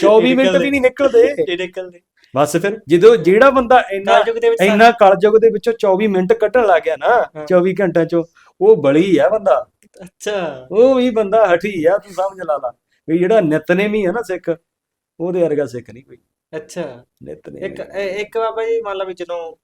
24 ਮਿੰਟ ਵੀ ਨਹੀਂ ਨਿਕਲਦੇ। ਨਿਕਲਦੇ। ਬਸ ਫਿਰ ਜਦੋਂ ਜਿਹੜਾ ਬੰਦਾ ਇੰਨਾ ਕਲਯੁਗ ਦੇ ਵਿੱਚ ਇੰਨਾ ਕਲਯੁਗ ਦੇ ਵਿੱਚੋਂ 24 ਮਿੰਟ ਕੱਢਣ ਲੱਗ ਗਿਆ ਨਾ ਹਾਂ। 24 ਘੰਟਿਆਂ ਚੋਂ ਉਹ ਬਲੀ ਆ ਬੰਦਾ। ਅੱਛਾ। ਉਹ ਵੀ ਬੰਦਾ ਹਠੀ ਆ ਤੂੰ ਸਮਝ ਲਾ ਲਾ। ਵੀ ਜਿਹੜਾ ਨਿਤਨੇਮੀ ਆ ਨਾ ਸਿੱਖ ਉਹਦੇ ਵਰਗਾ ਸਿੱਖ ਨਹੀਂ ਕੋਈ। ਅੱਛਾ। ਨਿਤਨੇਮੀ ਇੱਕ ਇੱਕ ਬਾਬਾ ਜੀ ਮੰਨ ਲਾ ਵੀ ਜਦੋਂ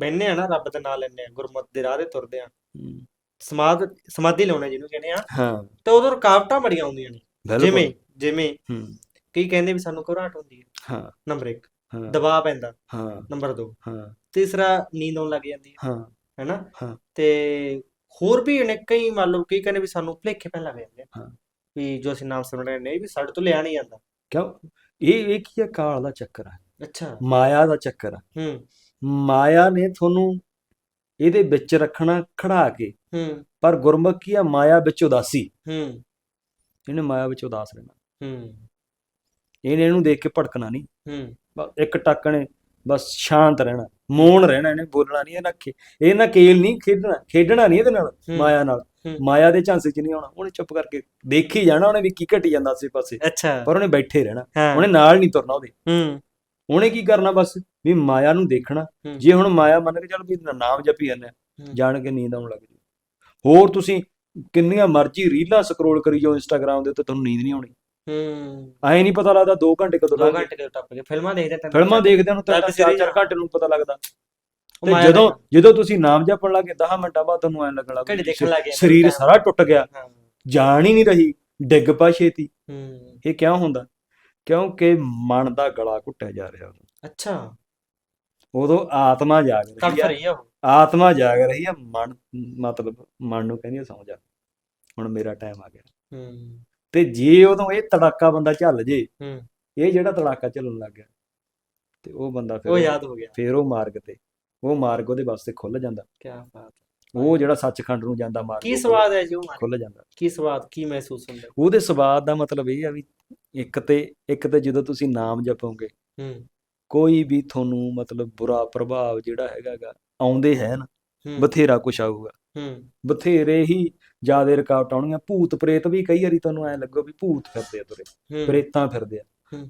ਬੈਠਨੇ ਆ ਨਾ ਰੱਬ ਦੇ ਨਾਲ ਲੈਨੇ ਆ ਗੁਰਮਤਿ ਦੇ ਰਾਹ ਤੇ ਤੁਰਦੇ ਆ। ਹੂੰ। ਸਮਾਧ ਲਾਉਣੇ ਜਿਹਨੂੰ ਕਹਿੰਦੇ ਆ। ਹਾਂ। ਤੇ ਉਦੋਂ ਰੁਕਾਵਟਾਂ ਬੜੀਆਂ ਆਉਂਦੀਆਂ ਨੇ। ਜਿਵੇਂ ਜਿਵੇਂ ਹੂੰ। ਕਈ ਕਹਿੰਦੇ ਵੀ ਸਾਨੂੰ ਘਬਰਾਹਟ ਹੁੰਦੀ ਹੈ। ਹਾਂ। ਨੰਬਰ 1 ਹਾਂ। ਦਬਾਅ ਪੈਂਦਾ। ਹਾਂ। ਨੰਬਰ 2 ਹਾਂ। ਤੀਸਰਾ ਨੀਂਦ ਆਉਣ ਲੱਗ ਜਾਂਦੀ ਹੈ। ਹਾਂ। ਹੈਨਾ ਹਾਂ। ਤੇ ਹੋਰ ਵੀ ਨੇ ਕਈ ਮੰਨ ਲਓ ਕਈ ਕਹਿੰਦੇ ਵੀ ਸਾਨੂੰ ਭੁਲੇਖੇ ਪੈਣ ਲੱਗ ਜਾਂਦੇ ਹਾਂ। ਵੀ ਜੋ ਅਸੀਂ ਨਾਮ ਸੁਣ ਰਹੇ ਨੇ ਵੀ ਸਾਡੇ ਤੋਂ ਲਿਆ ਨਹੀਂ ਜਾਂਦਾ। ਕਿਉਂ? ਇਹ ਇਹ ਕੀ ਹੈ? ਕਾਲ ਦਾ ਚੱਕਰ ਆ ਅੱਛਾ। ਮਾਇਆ ਦਾ ਚੱਕਰ ਆ ਹੂੰ। ਮਾਇਆ ਨੇ ਤੁਹਾਨੂੰ ਇਹਦੇ ਵਿੱਚ ਰੱਖਣਾ ਖੜਾ ਕੇ। ਹੂੰ। ਪਰ ਗੁਰਮੁਖ ਕੀ ਆ ਮਾਇਆ ਵਿੱਚ ਉਦਾਸੀ। ਹੂੰ। ਇਹਨੇ ਮਾਇਆ ਵਿੱਚ ਉਦਾਸ ਰਹਿਣਾ। ਹੂੰ। ਇਹਨੇ ਇਹਨੂੰ ਦੇਖ ਕੇ ਭੜਕਣਾ ਨਹੀਂ। ਹੂੰ। ਇੱਕ ਟੱਕ ਨੇ ਬਸ ਸ਼ਾਂਤ ਰਹਿਣਾ ਮੌਨ ਰਹਿਣਾ ਇਹਨੇ ਬੋਲਣਾ ਨਹੀਂ ਇਹਨਾਂ ਖੇ ਇਹ ਨਾ ਕੇਲ ਨਹੀਂ ਖੇਡਣਾ ਖੇਡਣਾ ਨਹੀਂ ਇਹਦੇ ਨਾਲ। ਮਾਇਆ ਨਾਲ। ਮਾਇਆ ਦੇ ਝਾਂਸੇ 'ਚ ਨਹੀਂ ਆਉਣਾ ਉਹਨੇ ਚੁੱਪ ਕਰਕੇ ਦੇਖੀ ਜਾਣਾ ਉਹਨੇ ਵੀ ਕੀ ਘਟੀ ਜਾਂਦਾ ਆਸੇ ਪਾਸੇ ਅੱਛਾ। ਪਰ ਉਹਨੇ ਬੈਠੇ ਰਹਿਣਾ ਉਹਨੇ ਨਾਲ ਨਹੀਂ ਤੁਰਨਾ ਉਹਦੇ। ਹੂੰ। ਉਹਨੇ ਕੀ ਕਰਨਾ ਬਸ? ਵੀ ਮਾਇਆ ਨੂੰ ਦੇਖਣਾ। ਜੇ ਹੁਣ ਮਾਇਆ ਮੰਨ ਕੇ ਚੱਲ ਵੀ ਨਾਮ ਜਪੀ ਜਾਂਦੇ। ਜਾਣ ਕੇ ਨੀਂਦ ਆਉਣ ਲੱਗ ਜੂ। ਹੋਰ ਤੁਸੀਂ ਕਿੰਨੀਆਂ ਮਰਜ਼ੀ ਰੀਲਾਂ ਸਕਰੋਲ ਕਰੀ ਜਾਓ ਇੰਸਟਾਗ੍ਰam ਦੇ ਉੱਤੇ ਤੁਹਾਨੂੰ ਨੀਂਦ ਨਹੀਂ ਆਉਣੀ। ਹੂੰ। ਐਂ ਨਹੀਂ ਪਤਾ ਲੱਗਦਾ 2 ਘੰਟੇ ਕਦੋਂ ਦੋ ਲੰਘ ਗਏ। ਘੰਟੇ ਕਦੋਂ ਟੱਪ ਗਏ। ਫਿਲਮਾਂ ਦੇਖਦੇ ਤਾਂ ਫਿਲਮਾਂ ਦੇਖਦਿਆਂ ਨੂੰ ਤਾਂ Web 4 series ਘੰਟੇ ਨੂੰ ਪਤਾ ਲੱਗਦਾ। ਤੇ ਜਦੋਂ ਜਦੋਂ ਤੁਸੀਂ ਨਾਮ ਜਪਣ ਲੱਗੇ 10 ਮਿੰਟਾਂ ਬਾਅਦ ਤੁਹਾਨੂੰ ਐਂ ਲੱਗਣ ਲੱਗ ਘੜੀ ਪਿਆ ਦੇਖਣ ਲੱਗ ਗਏ ਸਰੀਰ ਸਾਰਾ ਟੁੱਟ ਗਿਆ। ਹਾਂ। ਜਾਣ ਹੀ ਨਹੀਂ ਰਹੀ। ਡਿੱਗ ਪਾ ਛੇਤੀ। ਹੂੰ। ਇਹ ਕਿਉਂ ਹੁੰਦਾ? ਕਿਉਂਕਿ ਮਨ ਦਾ ਗਲਾ ਘੁੱਟਿਆ ਜਾ ਰਿਹਾ ਉਦੋਂ ਅੱਛਾ। ਉਦੋਂ ਆਤਮਾ ਜਾਗ ਰਹੀ ਤੜਫ ਆ ਰਹੀ ਆ ਉਹ। ਆਤਮਾ ਜਾਗ ਰਹੀ ਆ। ਮਨ ਮਤਲਬ ਮਨ ਨੂੰ ਕਹਿੰਦੀ ਆ ਸੌਂ ਜਾ। ਹੁਣ ਮੇਰਾ ਟਾਈਮ ਆ ਗਿਆ। ਹੂੰ। ਤੇ ਜੇ ਉਦੋਂ ਇਹ ਤੜਾਕਾ ਬੰਦਾ ਝੱਲ ਜੇ ਹੂੰ। ਇਹ ਜਿਹੜਾ ਤੜਾਕਾ ਝੱਲਣ ਲੱਗ ਗਿਆ ਤੇ ਉਹ ਬੰਦਾ ਫਿਰ ਉਹ ਯਾਦ ਹੋ ਗਿਆ। ਫਿਰ ਉਹ ਮਾਰਗ ਤੇ ਉਹ ਮਾਰਗ ਉਹਦੇ ਵਾਸਤੇ ਖੁੱਲ ਜਾਂਦਾ। ਕੀ ਬਾਤ ਉਹ ਜਿਹੜਾ ਸੱਚਖੰਡ ਨੂੰ ਜਾਂਦਾ ਮਾਰਗ ਕੀ ਸਵਾਦ ਹੈ ਜੀ ਉਹ? ਖੁੱਲ ਜਾਂਦਾ। ਕੀ ਸਵਾਦ ਕੀ ਮਹਿਸੂਸ ਹੁੰਦਾ? ਉਹਦੇ ਸਵਾਦ ਦਾ ਮਤਲਬ ਇਹ ਆ ਵੀ ਇੱਕ ਤੇ ਇੱਕ ਤੇ ਜਦੋਂ ਤੁਸੀਂ ਨਾਮ ਜਪੋਗੇ ਹੂੰ। ਕੋਈ ਵੀ ਤੁਹਾਨੂੰ ਮਤਲਬ ਬੁਰਾ ਪ੍ਰਭਾਵ ਜਿਹੜਾ ਹੈਗਾਗਾ ਆਉਂਦੇ ਹੈ ਨਾ ਬਥੇਰਾ ਕੁਛ ਆਊਗਾ। ਹੂੰ। ਬਥੇਰੇ ਹੀ ਜਿਆਦੇ ਰੁਕਾਵਟ ਆਉਣਗੀਆਂ। ਭੂਤ ਪ੍ਰੇਤ ਵੀ ਕਈ ਵਾਰੀ ਤੁਹਾਨੂੰ ਐ ਲੱਗੋ ਵੀ ਭੂਤ ਫਿਰਦੇ ਆ ਤੁਰੇ ਪ੍ਰੇਤਾਂ ਫਿਰਦੇ ਆ।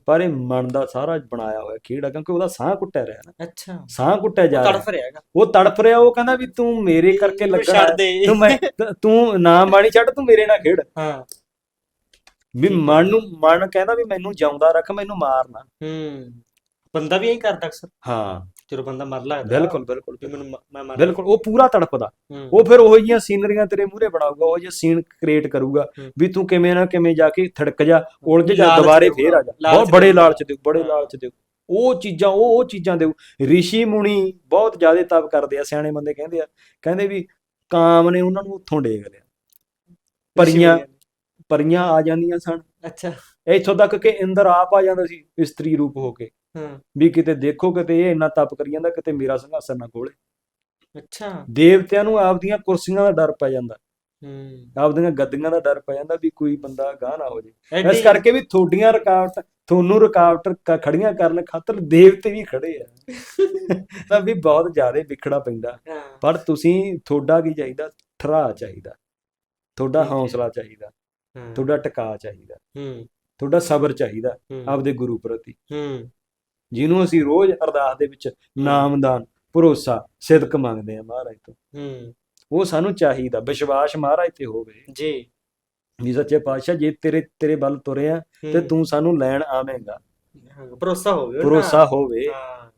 ਪਰ ਇਹ ਮਨ ਦਾ ਸਾਰਾ ਬਣਾਇਆ ਹੋਇਆ ਆ ਕਿਉਂਕਿ ਉਹਦਾ ਸਾਹ ਕੁੱਟਿਆ ਰਿਹਾ ਨਾ। ਅੱਛਾ। ਸਾਹ ਕੁੱਟਿਆ ਜਾ ਰਿਹਾ ਤੜਫ ਰਿਹਾ। ਹੈਗਾ। ਉਹ ਤੜਫ ਰਿਹਾ ਉਹ ਕਹਿੰਦਾ ਵੀ ਤੂੰ ਮੇਰੇ ਕਰਕੇ ਲੱਗਾ ਛੱਡ ਦੇ। ਤੂੰ ਮੈਂ ਤ- ਨਾ ਬਾਣੀ ਛੱਡ ਤੂੰ ਮੇਰੇ ਨਾਲ ਖੇਡ। ਹਾਂ। ਵੀ। ਮਨ ਨੂੰ ਮਨ ਕਹਿੰਦਾ ਵੀ ਮੈਨੂੰ ਜਿਉਂਦਾ ਰੱਖ ਮੈਨੂੰ ਮਾਰ ਨਾ ਹੂੰ। ਬੰਦਾ ਵੀ ਇਹੀ ਕਰਦਾ ਅਕਸਰ। ਹਾਂ। ਜਦੋਂ ਬੰਦਾ ਮਰ ਲੱਗਦਾ। ਬਿਲਕੁਲ ਬਿਲਕੁਲ ਵੀ ਮੈਨੂੰ ਮ- ਮੈਂ ਮਰ ਬਿਲਕੁਲ ਉਹ ਪੂਰਾ ਤੜਪਦਾ। ਹੂੰ। ਉਹ ਫਿਰ ਉਹੋ ਜਿਹੀਆਂ ਸੀਨਰੀਆਂ ਤੇਰੇ ਮੂਹਰੇ ਬਣਾਊਗਾ ਉਹ ਜਿਹਾ ਸੀਨ ਕ੍ਰੀਏਟ ਕਰੂਗਾ ਹੂੰ। ਵੀ ਤੂੰ ਕਿਵੇਂ ਨਾ ਕਿਵੇਂ ਜਾ ਕੇ ਥੜਕ ਜਾ ਉਲਝ ਜਾ ਲਾਲਚ ਦੁਬਾਰੇ ਦੇਊਗਾ, ਫੇਰ ਆ ਜਾ। ਲਾਲਚ ਬਹੁਤ ਬੜੇ ਦੇਊਗਾ। ਲਾਲਚ ਦਿਓ ਬੜੇ ਹਾਂ। ਲਾਲਚ ਦਿਓ ਉਹ ਚੀਜ਼ਾਂ ਉਹ ਉਹ ਚੀਜ਼ਾਂ ਦਿਓ ਰਿਸ਼ੀ ਮੁਨੀ ਬਹੁਤ ਜ਼ਿਆਦਾ ਤਪ ਕਰਦੇ ਆ ਸਿਆਣੇ ਬੰਦੇ ਕਹਿੰਦੇ ਆ ਕਹਿੰਦੇ ਵੀ ਕਾਮ ਨੇ ਉਹਨਾਂ ਨੂੰ ਉੱਥੋਂ ਡੇਗ ਲਿਆ। ਪਰੀਆਂ ਪਰੀਆਂ ਆ ਜਾਂਦੀਆਂ ਸਨ। ਅੱਛਾ। ਇੱਥੋਂ ਤੱਕ ਕਿ ਇੰਦਰ ਆਪ ਆ ਜਾਂਦਾ ਸੀ ਇਸਤਰੀ ਰੂਪ ਹੋ ਕੇ। ਹਾਂ। ਵੀ ਕਿਤੇ ਦੇਖੋ ਕਿਤੇ ਇਹ ਇੰਨਾ ਤਪ ਕਰੀ ਜਾਂਦਾ ਕਿਤੇ ਮੇਰਾ ਸਿੰਘਾਸਨ ਨਾ ਕੋਲੇ ਅੱਛਾ। ਦੇਵਤਿਆਂ ਨੂੰ ਆਪਦੀਆਂ ਕੁਰਸੀਆਂ ਦਾ ਡਰ ਪੈ ਜਾਂਦਾ। ਹੂੰ। ਆਪਦੀਆਂ ਗੱਦੀਆਂ ਦਾ ਡਰ ਪੈ ਜਾਂਦਾ ਵੀ ਕੋਈ ਬੰਦਾ ਗਾਹ ਨਾ ਹੋ ਜੇ ਇਸ ਕਰਕੇ ਵੀ ਤੁਹਾਡੀਆਂ ਰੁਕਾਵਟ ਤੁਹਾਨੂੰ ਰੁਕਾਵਟ ਖੜੀਆਂ ਕਰਨ ਖਾਤਰ ਦੇਵਤੇ ਵੀ ਖੜੇ ਆ। ਤਾਂ ਵੀ ਬਹੁਤ ਜ਼ਿਆਦਾ ਵਿਖੜਾ ਪੈਂਦਾ। ਪਰ ਤੁਸੀਂ ਤੁਹਾਡਾ ਕੀ ਚਾਹੀਦਾ? ਠਰਾ ਚਾਹੀਦਾ। ਹੈ। ਹੌਸਲਾ ਚਾਹੀਦਾ। ਤੁਹਾਡਾ ਟਿਕਾ ਚਾਹੀਦਾ। ਹੂੰ। ਤੁਹਾਡਾ ਸਬਰ ਚਾਹੀਦਾ ਆਪਦੇ ਗੁਰੂ ਪ੍ਰਤੀ। ਹੂੰ। ਜਿਹਨੂੰ ਅਸੀਂ ਰੋਜ਼ ਅਰਦਾਸ ਦੇ ਵਿੱਚ ਨਾਮਦਾਨ ਭਰੋਸਾ ਸਿਦਕ ਮੰਗਦੇ ਆ ਮਹਾਰਾਜ ਤੋਂ। ਹੂੰ। ਉਹ ਸਾਨੂੰ ਚਾਹੀਦਾ ਵਿਸ਼ਵਾਸ ਮਹਾਰਾਜ ਤੇ ਹੋਵੇ। ਜੀ। ਵੀ ਸੱਚੇ ਪਾਤਸ਼ਾਹ ਜੇ ਤੇਰੇ ਤੇਰੇ ਵੱਲ ਤੁਰੇ ਆ ਤੇ ਤੂੰ ਸਾਨੂੰ ਲੈਣ ਆਵੇਂਗਾ। ਭਰੋਸਾ ਹੋਵੇ। ਭਰੋਸਾ ਹੋਵੇ। ਹਾਂ।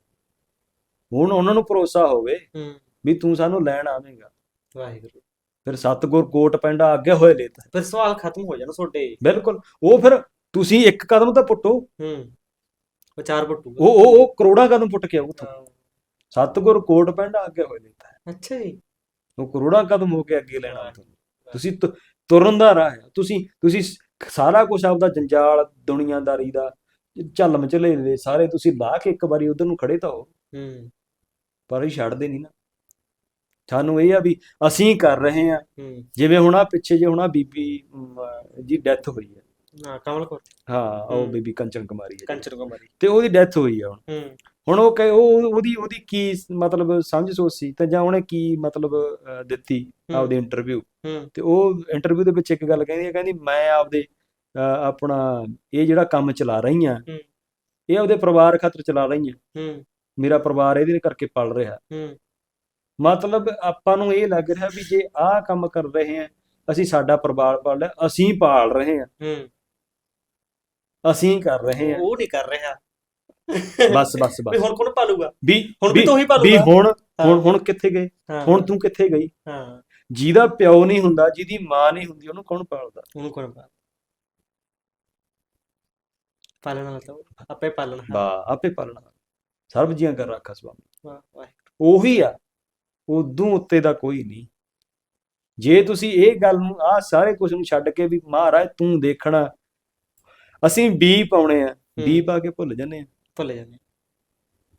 ਹੁਣ ਉਹਨਾਂ ਨੂੰ ਭਰੋਸਾ ਹੋਵੇ ਹੂੰ। ਵੀ ਤੂੰ ਸਾਨੂੰ ਲੈਣ ਆਵੇਂਗਾ। ਵਾਹਿਗੁਰੂ। ਫਿਰ ਸਤਗੁਰ ਕੋਟ ਪੈਂਡਾ ਅੱਗੇ ਹੋਏ ਲੇਤਾ। ਫਿਰ ਸਵਾਲ ਖਤਮ ਹੋ ਜਾਣਾ ਤੁਹਾਡੇ। ਬਿਲਕੁਲ। ਉਹ ਫਿਰ ਤੁਸੀਂ ਇੱਕ ਕਦਮ ਤਾਂ ਪੁੱਟੋ। ਹੂੰ ਵਿਚਾਰ ਬਟੂਗਾ ਉਹ ਉਹ ਉਹ ਕਰੋੜਾਂ ਕਦਮ ਪੁੱਟ ਕੇ ਆਊ ਉੱਥੋਂ। ਸਤਗੁਰ ਕੋਟ ਪੈਂਡਾ ਅੱਗੇ ਹੋਏ ਲੇਤਾ ਅੱਛਾ ਜੀ। ਉਹ ਕਰੋੜਾਂ ਕਦਮ ਹੋ ਕੇ ਅੱਗੇ ਲੈਣਾ ਤੁਹਾਨੂੰ ਤੁਸੀਂ ਤੁਰਨ ਦਾ ਰਾਹ ਹੈ ਤੁਸੀਂ ਤੁਸੀਂ ਸਾਰਾ ਕੁਝ ਆਪਦਾ ਜੰਜਾਲ ਦੁਨੀਆਦਾਰੀ ਦਾ ਝੱਲ ਮਚਲੇ ਦੇ ਸਾਰੇ ਤੁਸੀਂ ਲਾ ਕੇ ਇੱਕ ਵਾਰੀ ਉਧਰ ਨੂੰ ਖੜੇ ਤਾਂ ਹੋ। ਹੂੰ। ਪਰ ਇਹ ਛੱਡਦੇ ਨਹੀਂ ਨਾ। ਸਾਨੂੰ ਇਹ ਆ ਵੀ ਅਸੀਂ ਕਰ ਰਹੇ ਆ ਹੂੰ। ਜਿਵੇਂ ਹੁਣ ਆ ਪਿੱਛੇ ਜੇ ਹੁਣ ਆ ਬੀਬੀ ਜੀ ਡੈਥ ਹੋਈ ਹੈ ਹਾਂ ਕਮਲ ਕੋਟ ਹਾਂ ਉਹ ਹੂੰ। ਬੀਬੀ ਕੰਚਨ ਕੁਮਾਰੀ ਹੈ ਕੰਚਨ ਕੁਮਾਰੀ। ਤੇ ਉਹਦੀ ਡੈਥ ਹੋਈ ਆ ਹੁਣ। ਹੂੰ। ਹੁਣ ਉਹ ਕਹੇ ਉਹ ਉਹਦੀ ਉਹਦੀ ਕੀ ਮਤਲਬ ਸਮਝ ਸੋਚ ਸੀ ਤੇ ਜਾਂ ਉਹਨੇ ਕੀ ਮਤਲਬ ਅਹ, ਦਿੱਤੀ ਹੂੰ। ਆਪਦੇ ਇੰਟਰਵਿਊ ਹੂੰ। ਤੇ ਉਹ ਇੰਟਰਵਿਊ ਦੇ ਵਿੱਚ ਇੱਕ ਗੱਲ ਕਹਿੰਦੀ ਹੈ ਕਹਿੰਦੀ ਮੈਂ ਆਪਦੇ ਅਹ, ਆਪਣਾ ਇਹ ਜਿਹੜਾ ਕੰਮ ਚਲਾ ਰਹੀ ਆ ਹੂੰ। ਇਹ ਆਪਦੇ ਪਰਿਵਾਰ ਖਾਤਰ ਚਲਾ ਰਹੀ ਆ ਹੂੰ। ਮੇਰਾ ਪਰਿਵਾਰ ਇਹਦੇ ਕਰਕੇ ਪਲ ਰਿਹਾ। ਹੂੰ। ਮਤਲਬ ਆਪਾਂ ਨੂੰ ਇਹ ਲੱਗ ਰਿਹਾ ਵੀ ਜੇ ਆਹ ਕੰਮ ਕਰ ਰਹੇ ਆ ਅਸੀਂ ਸਾਡਾ ਪਰਿਵਾਰ ਪਾਲ ਰਿਹਾ ਅਸੀਂ ਪਾਲ ਰਹੇ ਆ। ਹੂੰ। ਅਸੀਂ ਕਰ ਰਹੇ ਆ? ਉਹ ਨਹੀਂ ਕਰ ਰਿਹਾ। ਬਸ ਬਸ ਵੀ ਬਸ। ਹੁਣ ਕੌਣ ਪਾਲੂਗਾ? ਵੀ ਹੁਣ ਵੀ ਵੀ- ਤੂੰ ਹੀ ਵੀ ਪਾਲੂਗਾ ਹੁਣ ਹਾਂ। ਹੁਣ ਹੁਣ ਕਿੱਥੇ ਗਏ? ਹਾਂ। ਹੁਣ ਤੂੰ ਕਿੱਥੇ ਗਈ? ਹਾਂ। ਜਿਹਦਾ ਪਿਓ ਨਹੀਂ ਹੁੰਦਾ ਜਿਹਦੀ ਮਾਂ ਨਹੀਂ ਹੁੰਦੀ ਉਹਨੂੰ ਕੌਣ ਪਾਲਦਾ? ਉਹਨੂੰ ਕੌਣ ਪਾਲ ਪਾਲਣਾ ਉਹ, ਆਪੇ ਪਾਲਣਾ ਬਾ ਆਪੇ ਪਾਲਣਾ ਸਰਬ ਜੀਆਂ ਕਰ ਰੱਖਾ ਸੁਆਮੀ ਵਾਹ ਵਾਹ ਉਹੀ ਆ ਉਦੋਂ ਉੱਤੇ ਦਾ ਕੋਈ ਨਹੀਂ। ਜੇ ਤੁਸੀਂ ਇਹ ਗੱਲ ਨੂੰ ਆ ਸਾਰੇ ਕੁਝ ਨੂੰ ਛੱਡ ਕੇ ਵੀ ਮਹਾਰਾਜ ਤੂੰ ਦੇਖਣਾ ਅਸੀਂ ਬੀ ਪਾਉਣੇ ਆ ਬੀ ਪਾ ਕੇ ਭੁੱਲ ਜੰਨੇ ਆ। ਭੁੱਲ ਜਾਂਦੇ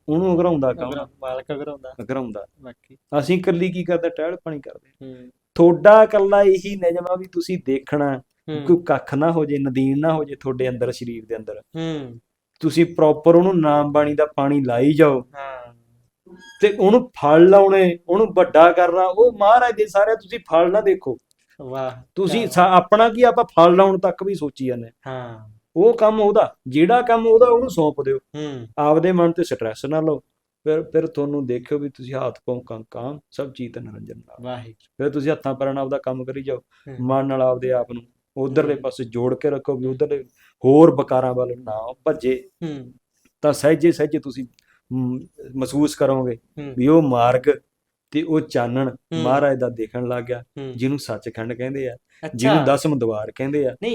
ਉਹਨੂੰ ਅਗਰਾਉਂਦਾ ਅਗਰ ਮਾਲਕ ਅਗਰ ਹੁੰਦਾ ਅਗਰਾਉਂਦਾ ਬਾਕੀ। ਅਸੀਂ ਇਕੱਲੀ ਕੀ ਕਰਦੇ ਟਹਿਲ ਪਾਣੀ ਕਰਦੇ ਹੂੰ। ਤੁਹਾਡਾ ਇਕੱਲਾ ਇਹੀ ਨਿਯਮ ਆ ਵੀ ਤੁਸੀਂ ਦੇਖਣਾ ਕੋਈ ਕੱਖ ਨਾ ਹੋ ਜੇ ਨਦੀਨ ਨਾ ਹੋ ਜੇ ਤੁਹਾਡੇ ਅੰਦਰ ਸਰੀਰ ਦੇ ਅੰਦਰ। ਹੂੰ। ਤੁਸੀਂ ਪ੍ਰੋਪਰ ਉਹਨੂੰ ਨਾਮ ਬਾਣੀ ਦਾ ਪਾਣੀ ਲਾਈ ਜਾਓ। ਹਾਂ। ਤੇ ਉਹਨੂੰ ਫਲ ਲਾਉਣੇ ਉਹਨੂੰ ਵੱਡਾ ਕਰਨਾ ਉਹ ਮਹਾਰਾਜ ਦੇ ਸਾਰੇ ਤੁਸੀਂ ਫਲ ਨਾ ਦੇਖੋ। ਵਾਹ। ਤੁਸੀਂ ਆਪਣਾ ਕੀ ਆਪਾਂ ਫਲ ਲਾਉਣ ਤੱਕ ਵੀ ਸੋਚੀ ਜਾਂਦੇ ਹਾਂ। ਉਹ ਕੰਮ ਉਹਦਾ ਜਿਹੜਾ ਕੰਮ ਉਹਦਾ ਉਹਨੂੰ ਸੌਂਪ ਦਿਓ। ਹੂੰ। ਆਪਦੇ ਮਨ ਤੇ ਸਟ੍ਰੈਸ ਨਾ ਲਓ। ਫਿਰ ਫਿਰ ਤੁਹਾਨੂੰ ਦੇਖਿਓ ਵੀ ਤੁਸੀਂ ਹੱਥ ਪਾਉ ਕੰਮ ਸਭ ਚੀਤ ਨਿਰੰਜਨ ਨਾਲ। ਵਾਹਿਗੁਰੂ। ਫਿਰ ਤੁਸੀਂ ਹੱਥਾਂ ਪੈਰਾਂ ਨਾਲ ਆਪਦਾ ਕੰਮ ਕਰੀ ਜਾਓ। ਮਨ ਨਾਲ ਆਪਦੇ ਆਪ ਨੂੰ ਉਧਰਲੇ। ਪਾਸੇ ਜੋੜ ਕੇ ਰੱਖੋ ਵੀ ਉਧਰਲੇ ਹੋਰ ਬਕਾਰਾਂ ਵੱਲ ਨਾ ਭੱਜੇ। ਹੂੰ। ਤਾਂ ਸਹਿਜੇ ਸਹਿਜੇ ਤੁਸੀਂ ਮਹਿਸੂਸ ਕਰੋਗੇ ਵੀ ਉਹ ਮਾਰਗ ਤੇ ਉਹ ਚਾਨਣ। ਮਹਾਰਾਜ ਦਾ ਦੇਖਣ ਲੱਗ ਗਿਆ ਜਿਹਨੂੰ ਸੱਚਖੰਡ ਕਹਿੰਦੇ ਆ ਜਿਹਨੂੰ ਦਸਮ ਦਵਾਰ ਕਹਿੰਦੇ ਆ। ਨਹੀਂ